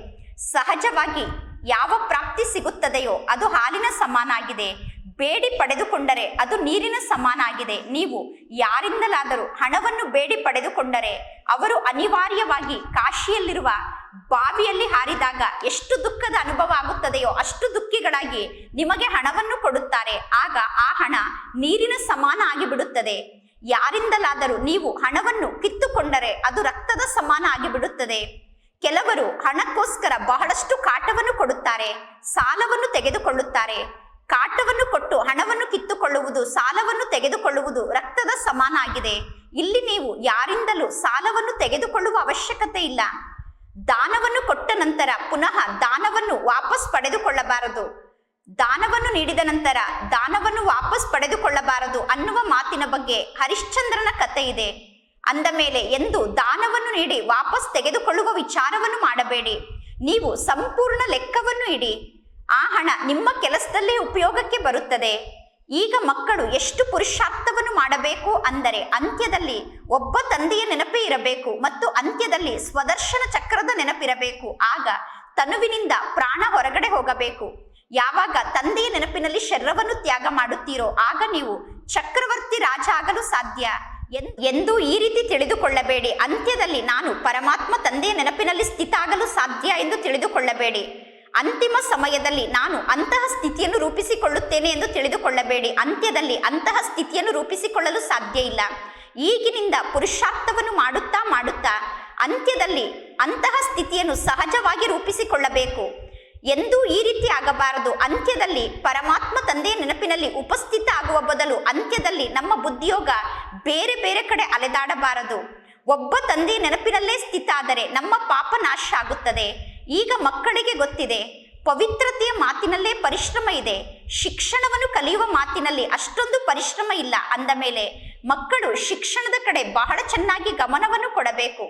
Speaker 1: ಸಹಜವಾಗಿ ಯಾವ ಪ್ರಾಪ್ತಿ ಸಿಗುತ್ತದೆಯೋ ಅದು ಹಾಲಿನ ಸಮಾನ ಆಗಿದೆ ಬೇಡಿ ಪಡೆದುಕೊಂಡರೆ ಅದು ನೀರಿನ ಸಮಾನ ಆಗಿದೆ ನೀವು ಯಾರಿಂದಲಾದರೂ ಹಣವನ್ನು ಬೇಡಿ ಪಡೆದುಕೊಂಡರೆ ಅವರು ಅನಿವಾರ್ಯವಾಗಿ ಕಾಶಿಯಲ್ಲಿರುವ ಬಾವಿಯಲ್ಲಿ ಹಾರಿದಾಗ ಎಷ್ಟು ದುಃಖದ ಅನುಭವ ಆಗುತ್ತದೆಯೋ ಅಷ್ಟು ದುಃಖಿಗಳಾಗಿ ನಿಮಗೆ ಹಣವನ್ನು ಕೊಡುತ್ತಾರೆ. ಆಗ ಆ ಹಣ ನೀರಿನ ಸಮಾನ ಆಗಿಬಿಡುತ್ತದೆ. ಯಾರಿಂದಲಾದರೂ ನೀವು ಹಣವನ್ನು ಕಿತ್ತುಕೊಂಡರೆ ಅದು ರಕ್ತದ ಸಮಾನ ಆಗಿಬಿಡುತ್ತದೆ. ಕೆಲವರು ಹಣಕ್ಕೋಸ್ಕರ ಬಹಳಷ್ಟು ಕಾಟವನ್ನು ಕೊಡುತ್ತಾರೆ, ಸಾಲವನ್ನು ತೆಗೆದುಕೊಳ್ಳುತ್ತಾರೆ. ಕಾಟವನ್ನು ಕೊಟ್ಟು ಹಣವನ್ನು ಕಿತ್ತುಕೊಳ್ಳುವುದು, ಸಾಲವನ್ನು ತೆಗೆದುಕೊಳ್ಳುವುದು ರಕ್ತದ ಸಮಾನ ಆಗಿದೆ. ಇಲ್ಲಿ ನೀವು ಯಾರಿಂದಲೂ ಸಾಲವನ್ನು ತೆಗೆದುಕೊಳ್ಳುವ ಅವಶ್ಯಕತೆ ಇಲ್ಲ. ದಾನವನ್ನು ಕೊಟ್ಟ ನಂತರ ಪುನಃ ದಾನವನ್ನು ವಾಪಸ್ ಪಡೆದುಕೊಳ್ಳಬಾರದು. ದಾನವನ್ನು ನೀಡಿದ ನಂತರ ದಾನವನ್ನು ವಾಪಸ್ ಪಡೆದುಕೊಳ್ಳಬಾರದು ಅನ್ನುವ ಮಾತಿನ ಬಗ್ಗೆ ಹರಿಶ್ಚಂದ್ರನ ಕಥೆ ಇದೆ. ಅಂದ ಮೇಲೆ ಎಂದು ದಾನವನ್ನು ನೀಡಿ ವಾಪಸ್ ತೆಗೆದುಕೊಳ್ಳುವ ವಿಚಾರವನ್ನು ಮಾಡಬೇಡಿ. ನೀವು ಸಂಪೂರ್ಣ ಲೆಕ್ಕವನ್ನು ಇಡಿ. ಆ ಹಣ ನಿಮ್ಮ ಕೆಲಸದಲ್ಲೇ ಉಪಯೋಗಕ್ಕೆ ಬರುತ್ತದೆ. ಈಗ ಮಕ್ಕಳು ಎಷ್ಟು ಪುರುಷಾರ್ಥವನ್ನು ಮಾಡಬೇಕು ಅಂದರೆ ಅಂತ್ಯದಲ್ಲಿ ಒಬ್ಬ ತಂದೆಯ ನೆನಪೇ ಇರಬೇಕು ಮತ್ತು ಅಂತ್ಯದಲ್ಲಿ ಸ್ವದರ್ಶನ ಚಕ್ರದ ನೆನಪಿರಬೇಕು. ಆಗ ತನುವಿನಿಂದ ಪ್ರಾಣ ಹೊರಗಡೆ ಹೋಗಬೇಕು. ಯಾವಾಗ ತಂದೆಯ ನೆನಪಿನಲ್ಲಿ ಶರೀರವನ್ನು ತ್ಯಾಗ ಮಾಡುತ್ತೀರೋ, ಆಗ ನೀವು ಚಕ್ರವರ್ತಿ ರಾಜ ಆಗಲು ಸಾಧ್ಯ. ಎಂದು ಈ ರೀತಿ ತಿಳಿದುಕೊಳ್ಳಬೇಡಿ. ಅಂತ್ಯದಲ್ಲಿ ನಾನು ಪರಮಾತ್ಮ ತಂದೆಯ ನೆನಪಿನಲ್ಲಿ ಸ್ಥಿತ ಆಗಲು ಸಾಧ್ಯ ಎಂದು ತಿಳಿದುಕೊಳ್ಳಬೇಡಿ. ಅಂತಿಮ ಸಮಯದಲ್ಲಿ ನಾನು ಅಂತಹ ಸ್ಥಿತಿಯನ್ನು ರೂಪಿಸಿಕೊಳ್ಳುತ್ತೇನೆ ಎಂದು ತಿಳಿದುಕೊಳ್ಳಬೇಡಿ. ಅಂತ್ಯದಲ್ಲಿ ಅಂತಹ ಸ್ಥಿತಿಯನ್ನು ರೂಪಿಸಿಕೊಳ್ಳಲು ಸಾಧ್ಯ ಇಲ್ಲ. ಈಗಿನಿಂದ ಪುರುಷಾರ್ಥವನ್ನು ಮಾಡುತ್ತಾ ಮಾಡುತ್ತಾ ಅಂತ್ಯದಲ್ಲಿ ಅಂತಹ ಸ್ಥಿತಿಯನ್ನು ಸಹಜವಾಗಿ ರೂಪಿಸಿಕೊಳ್ಳಬೇಕು. ಎಂದೂ ಈ ರೀತಿ ಆಗಬಾರದು. ಅಂತ್ಯದಲ್ಲಿ ಪರಮಾತ್ಮ ತಂದೆಯ ನೆನಪಿನಲ್ಲಿ ಉಪಸ್ಥಿತ ಆಗುವ ಬದಲು ಅಂತ್ಯದಲ್ಲಿ ನಮ್ಮ ಬುದ್ಧಿಯೋಗ ಬೇರೆ ಬೇರೆ ಕಡೆ ಅಲೆದಾಡಬಾರದು. ಒಬ್ಬ ತಂದೆಯ ನೆನಪಿನಲ್ಲೇ ಸ್ಥಿತ ಆದರೆ ನಮ್ಮ ಪಾಪ ನಾಶ ಆಗುತ್ತದೆ. ಈಗ ಮಕ್ಕಳಿಗೆ ಗೊತ್ತಿದೆ, ಪವಿತ್ರತೆಯ ಮಾತಿನಲ್ಲೇ ಪರಿಶ್ರಮ ಇದೆ. ಶಿಕ್ಷಣವನ್ನು ಕಲಿಯುವ ಮಾತಿನಲ್ಲಿ ಅಷ್ಟೊಂದು ಪರಿಶ್ರಮ ಇಲ್ಲ ಅಂದ ಮೇಲೆ ಮಕ್ಕಳು ಶಿಕ್ಷಣದ ಕಡೆ ಬಹಳ ಚೆನ್ನಾಗಿ ಗಮನವನ್ನು ಕೊಡಬೇಕು.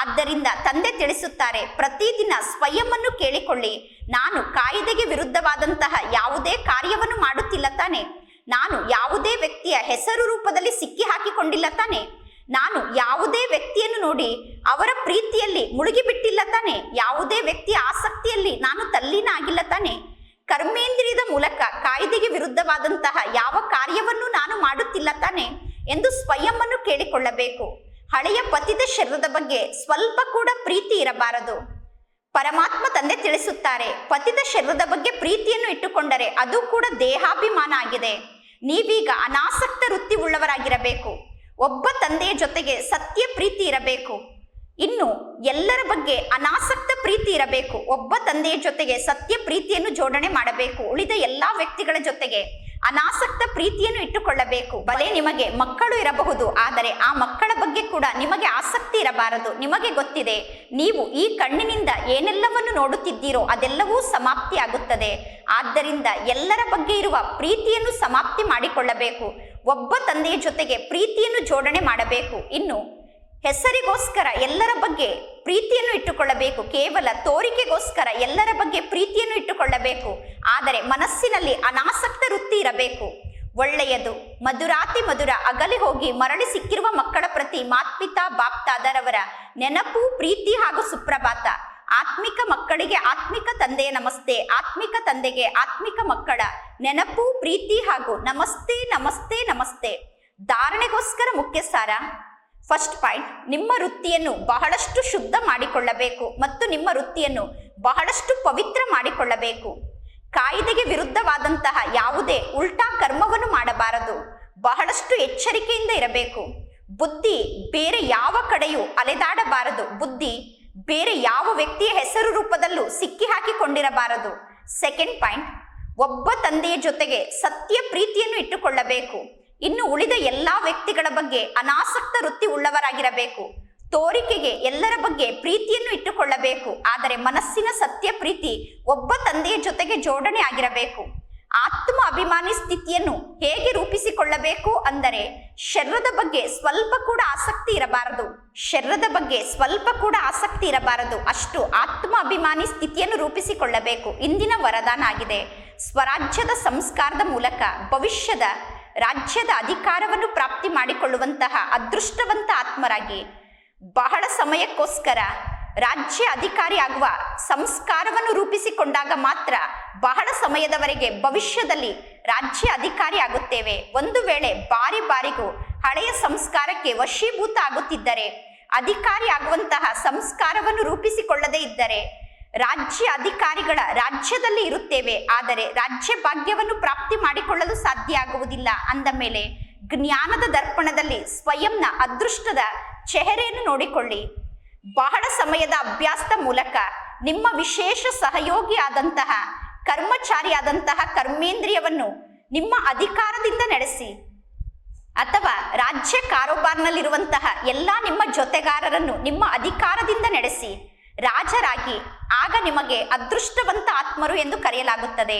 Speaker 1: ಆದ್ದರಿಂದ ತಂದೆ ತಿಳಿಸುತ್ತಾರೆ, ಪ್ರತಿದಿನ ಸ್ವಯಂವನ್ನು ಕೇಳಿಕೊಳ್ಳಿ. ನಾನು ಕಾಯಿದೆಗೆ ವಿರುದ್ಧವಾದಂತಹ ಯಾವುದೇ ಕಾರ್ಯವನ್ನು ಮಾಡುತ್ತಿಲ್ಲ ತಾನೆ. ನಾನು ಯಾವುದೇ ವ್ಯಕ್ತಿಯ ಹೆಸರು ರೂಪದಲ್ಲಿ ಸಿಕ್ಕಿ ಹಾಕಿಕೊಂಡಿಲ್ಲ ತಾನೆ. ನಾನು ಯಾವುದೇ ವ್ಯಕ್ತಿಯನ್ನು ನೋಡಿ ಅವರ ಪ್ರೀತಿಯಲ್ಲಿ ಮುಳುಗಿಬಿಟ್ಟಿಲ್ಲ ತಾನೆ. ಯಾವುದೇ ವ್ಯಕ್ತಿಯ ಆಸಕ್ತಿಯಲ್ಲಿ ನಾನು ತಲ್ಲೀನ ಆಗಿಲ್ಲ ತಾನೆ. ಕರ್ಮೇಂದ್ರಿಯದ ಮೂಲಕ ಕಾಯ್ದೆಗೆ ವಿರುದ್ಧವಾದಂತಹ ಯಾವ ಕಾರ್ಯವನ್ನು ನಾನು ಮಾಡುತ್ತಿಲ್ಲ ತಾನೆ ಎಂದು ಸ್ವಯಂ ಕೇಳಿಕೊಳ್ಳಬೇಕು. ಹಳೆಯ ಪತಿತ ಶರೀರದ ಬಗ್ಗೆ ಸ್ವಲ್ಪ ಕೂಡ ಪ್ರೀತಿ ಇರಬಾರದು. ಪರಮಾತ್ಮ ತಂದೆ ತಿಳಿಸುತ್ತಾರೆ, ಪತಿತ ಶರೀರದ ಬಗ್ಗೆ ಪ್ರೀತಿಯನ್ನು ಇಟ್ಟುಕೊಂಡರೆ ಅದು ಕೂಡ ದೇಹಾಭಿಮಾನ ಆಗಿದೆ. ನೀವೀಗ ಅನಾಸಕ್ತ ವೃತ್ತಿ ಉಳ್ಳವರಾಗಿರಬೇಕು ಒಬ್ಬ ತಂದೆಯ ಜೊತೆಗೆ ಸತ್ಯ ಪ್ರೀತಿ ಇರಬೇಕು. ಇನ್ನು ಎಲ್ಲರ ಬಗ್ಗೆ ಅನಾಸಕ್ತ ಪ್ರೀತಿ ಇರಬೇಕು. ಒಬ್ಬ ತಂದೆಯ ಜೊತೆಗೆ ಸತ್ಯ ಪ್ರೀತಿಯನ್ನು ಜೋಡಣೆ ಮಾಡಬೇಕು. ಉಳಿದ ಎಲ್ಲಾ ವ್ಯಕ್ತಿಗಳ ಜೊತೆಗೆ ಅನಾಸಕ್ತ ಪ್ರೀತಿಯನ್ನು ಇಟ್ಟುಕೊಳ್ಳಬೇಕು. ಬಲೆ ನಿಮಗೆ ಮಕ್ಕಳು ಇರಬಹುದು, ಆದರೆ ಆ ಮಕ್ಕಳ ಬಗ್ಗೆ ಕೂಡ ನಿಮಗೆ ಆಸಕ್ತಿ ಇರಬಾರದು. ನಿಮಗೆ ಗೊತ್ತಿದೆ, ನೀವು ಈ ಕಣ್ಣಿನಿಂದ ಏನೆಲ್ಲವನ್ನು ನೋಡುತ್ತಿದ್ದೀರೋ ಅದೆಲ್ಲವೂ ಸಮಾಪ್ತಿ ಆಗುತ್ತದೆ. ಆದ್ದರಿಂದ ಎಲ್ಲರ ಬಗ್ಗೆ ಇರುವ ಪ್ರೀತಿಯನ್ನು ಸಮಾಪ್ತಿ ಮಾಡಿಕೊಳ್ಳಬೇಕು. ಒಬ್ಬ ತಂದೆಯ ಜೊತೆಗೆ ಪ್ರೀತಿಯನ್ನು ಜೋಡಣೆ ಮಾಡಬೇಕು. ಇನ್ನು ಹೆಸರಿಗೋಸ್ಕರ ಎಲ್ಲರ ಬಗ್ಗೆ ಪ್ರೀತಿಯನ್ನು ಇಟ್ಟುಕೊಳ್ಳಬೇಕು. ಕೇವಲ ತೋರಿಕೆಗೋಸ್ಕರ ಎಲ್ಲರ ಬಗ್ಗೆ ಪ್ರೀತಿಯನ್ನು ಇಟ್ಟುಕೊಳ್ಳಬೇಕು. ಆದರೆ ಮನಸ್ಸಿನಲ್ಲಿ ಅನಾಸಕ್ತ ವೃತ್ತಿ ಇರಬೇಕು. ಒಳ್ಳೆಯದು, ಮಧುರಾತಿ ಮಧುರ ಅಗಲಿ ಹೋಗಿ ಮರಳಿ ಸಿಕ್ಕಿರುವ ಮಕ್ಕಳ ಪ್ರತಿ ಮಾತ್ಪಿತಾ ಬಾಪ್ತಾದರವರ ನೆನಪು, ಪ್ರೀತಿ ಹಾಗೂ ಸುಪ್ರಭಾತ. ಆತ್ಮಿಕ ಮಕ್ಕಳಿಗೆ ಆತ್ಮಿಕ ತಂದೆಯ ನಮಸ್ತೆ, ಆತ್ಮಿಕ ತಂದೆಗೆ ಆತ್ಮಿಕ ಮಕ್ಕಳ ನೆನಪು, ಪ್ರೀತಿ ಹಾಗೂ ನಮಸ್ತೆ ನಮಸ್ತೆ ನಮಸ್ತೆ. ಧಾರಣೆಗೋಸ್ಕರ ಮುಖ್ಯ ಸಾರ ಫಸ್ಟ್ ಪಾಯಿಂಟ್ ನಿಮ್ಮ ವೃತ್ತಿಯನ್ನು ಬಹಳಷ್ಟು ಶುದ್ಧ ಮಾಡಿಕೊಳ್ಳಬೇಕು ಮತ್ತು ನಿಮ್ಮ ವೃತ್ತಿಯನ್ನು ಬಹಳಷ್ಟು ಪವಿತ್ರ ಮಾಡಿಕೊಳ್ಳಬೇಕು. ಕಾಯಿದೆಗೆ ವಿರುದ್ಧವಾದಂತಹ ಯಾವುದೇ ಉಲ್ಟಾ ಕರ್ಮವನ್ನು ಮಾಡಬಾರದು. ಬಹಳಷ್ಟು ಎಚ್ಚರಿಕೆಯಿಂದ ಇರಬೇಕು. ಬುದ್ಧಿ ಬೇರೆ ಯಾವ ಕಡೆಯೂ ಅಲೆದಾಡಬಾರದು. ಬುದ್ಧಿ ಬೇರೆ ಯಾವ ವ್ಯಕ್ತಿಯ ಹೆಸರು ರೂಪದಲ್ಲೂ ಸಿಕ್ಕಿ ಹಾಕಿಕೊಂಡಿರಬಾರದು ಸೆಕೆಂಡ್ ಪಾಯಿಂಟ್ ಒಬ್ಬ ತಂದೆಯ ಜೊತೆಗೆ ಸತ್ಯ ಪ್ರೀತಿಯನ್ನು ಇಟ್ಟುಕೊಳ್ಳಬೇಕು. ಇನ್ನು ಉಳಿದ ಎಲ್ಲಾ ವ್ಯಕ್ತಿಗಳ ಬಗ್ಗೆ ಅನಾಸಕ್ತ ವೃತ್ತಿ ಉಳ್ಳವರಾಗಿರಬೇಕು. ತೋರಿಕೆಗೆ ಎಲ್ಲರ ಬಗ್ಗೆ ಪ್ರೀತಿಯನ್ನು ಇಟ್ಟುಕೊಳ್ಳಬೇಕು. ಆದರೆ ಮನಸ್ಸಿನ ಸತ್ಯ ಪ್ರೀತಿ ಒಬ್ಬ ತಂದೆಯ ಜೊತೆಗೆ ಜೋಡಣೆ ಆಗಿರಬೇಕು. ಆತ್ಮ ಅಭಿಮಾನಿ ಸ್ಥಿತಿಯನ್ನು ಹೇಗೆ ರೂಪಿಸಿಕೊಳ್ಳಬೇಕು ಅಂದರೆ ಶರೀರದ ಬಗ್ಗೆ ಸ್ವಲ್ಪ ಕೂಡ ಆಸಕ್ತಿ ಇರಬಾರದು. ಶರೀರದ ಬಗ್ಗೆ ಸ್ವಲ್ಪ ಕೂಡ ಆಸಕ್ತಿ ಇರಬಾರದು. ಅಷ್ಟು ಆತ್ಮ ಅಭಿಮಾನಿ ಸ್ಥಿತಿಯನ್ನು ರೂಪಿಸಿಕೊಳ್ಳಬೇಕು. ಇಂದಿನ ವರದಾನ ಆಗಿದೆ. ಸ್ವರಾಜ್ಯದ ಸಂಸ್ಕಾರದ ಮೂಲಕ ಭವಿಷ್ಯದ ರಾಜ್ಯದ ಅಧಿಕಾರವನ್ನು ಪ್ರಾಪ್ತಿ ಮಾಡಿಕೊಳ್ಳುವಂತಹ ಅದೃಷ್ಟವಂತ ಆತ್ಮರಾಗಿ. ಬಹಳ ಸಮಯಕ್ಕೋಸ್ಕರ ರಾಜ್ಯ ಅಧಿಕಾರಿ ಆಗುವ ಸಂಸ್ಕಾರವನ್ನು ರೂಪಿಸಿಕೊಂಡಾಗ ಮಾತ್ರ ಬಹಳ ಸಮಯದವರೆಗೆ ಭವಿಷ್ಯದಲ್ಲಿ ರಾಜ್ಯ ಅಧಿಕಾರಿ ಆಗುತ್ತೇವೆ. ಒಂದು ವೇಳೆ ಬಾರಿ ಬಾರಿಗೂ ಹಳೆಯ ಸಂಸ್ಕಾರಕ್ಕೆ ವಶೀಭೂತ ಆಗುತ್ತಿದ್ದರೆ, ಅಧಿಕಾರಿ ಆಗುವಂತಹ ಸಂಸ್ಕಾರವನ್ನು ರೂಪಿಸಿಕೊಳ್ಳದೇ ಇದ್ದರೆ ರಾಜ್ಯ ಅಧಿಕಾರಿಗಳ ರಾಜ್ಯದಲ್ಲಿ ಇರುತ್ತೇವೆ, ಆದರೆ ರಾಜ್ಯ ಭಾಗ್ಯವನ್ನು ಪ್ರಾಪ್ತಿ ಮಾಡಿಕೊಳ್ಳಲು ಸಾಧ್ಯ ಆಗುವುದಿಲ್ಲ. ಅಂದ ಮೇಲೆ, ಜ್ಞಾನದ ದರ್ಪಣದಲ್ಲಿ ಸ್ವಯಂನ ಅದೃಷ್ಟದ ಚೆಹರೆಯನ್ನು ನೋಡಿಕೊಳ್ಳಿ. ಬಹಳ ಸಮಯದ ಅಭ್ಯಾಸದ ಮೂಲಕ ನಿಮ್ಮ ವಿಶೇಷ ಸಹಯೋಗಿ ಆದಂತಹ, ಕರ್ಮಚಾರಿಯಾದಂತಹ ಕರ್ಮೇಂದ್ರಿಯವನ್ನು ನಿಮ್ಮ ಅಧಿಕಾರದಿಂದ ನಡೆಸಿ. ಅಥವಾ ರಾಜ್ಯ ಕಾರೋಬಾರ್ನಲ್ಲಿರುವಂತಹ ಎಲ್ಲ ನಿಮ್ಮ ಜೊತೆಗಾರರನ್ನು ನಿಮ್ಮ ಅಧಿಕಾರದಿಂದ ನಡೆಸಿ. ರಾಜರಾಗಿ ಆಗ ನಿಮಗೆ ಅದೃಷ್ಟವಂತ ಆತ್ಮರು ಎಂದು ಕರೆಯಲಾಗುತ್ತದೆ.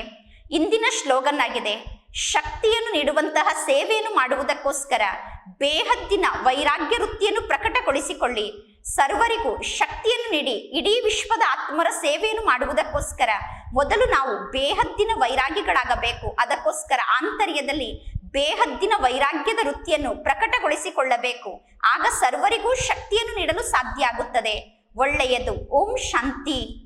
Speaker 1: ಇಂದಿನ ಶ್ಲೋಗನ್ ಆಗಿದೆ ಶಕ್ತಿಯನ್ನು ನೀಡುವಂತಹ ಸೇವೆಯನ್ನು ಮಾಡುವುದಕ್ಕೋಸ್ಕರ ಬೇಹದ್ದಿನ ವೈರಾಗ್ಯ ವೃತ್ತಿಯನ್ನು ಪ್ರಕಟಗೊಳಿಸಿಕೊಳ್ಳಿ. ಸರ್ವರಿಗೂ ಶಕ್ತಿಯನ್ನು ನೀಡಿ ಇಡೀ ವಿಶ್ವದ ಆತ್ಮರ ಸೇವೆಯನ್ನು ಮಾಡುವುದಕ್ಕೋಸ್ಕರ ಮೊದಲು ನಾವು ಬೇಹದ್ದಿನ ವೈರಾಗ್ಯಗಳಾಗಬೇಕು ಅದಕ್ಕೋಸ್ಕರ ಆಂತರ್ಯದಲ್ಲಿ ಬೇಹದ್ದಿನ ವೈರಾಗ್ಯದ ವೃತ್ತಿಯನ್ನು ಪ್ರಕಟಗೊಳಿಸಿಕೊಳ್ಳಬೇಕು. ಆಗ ಸರ್ವರಿಗೂ ಶಕ್ತಿಯನ್ನು ನೀಡಲು ಸಾಧ್ಯ ಆಗುತ್ತದೆ. ಒಳ್ಳೆಯದು. ಓಂ ಶಾಂತಿ.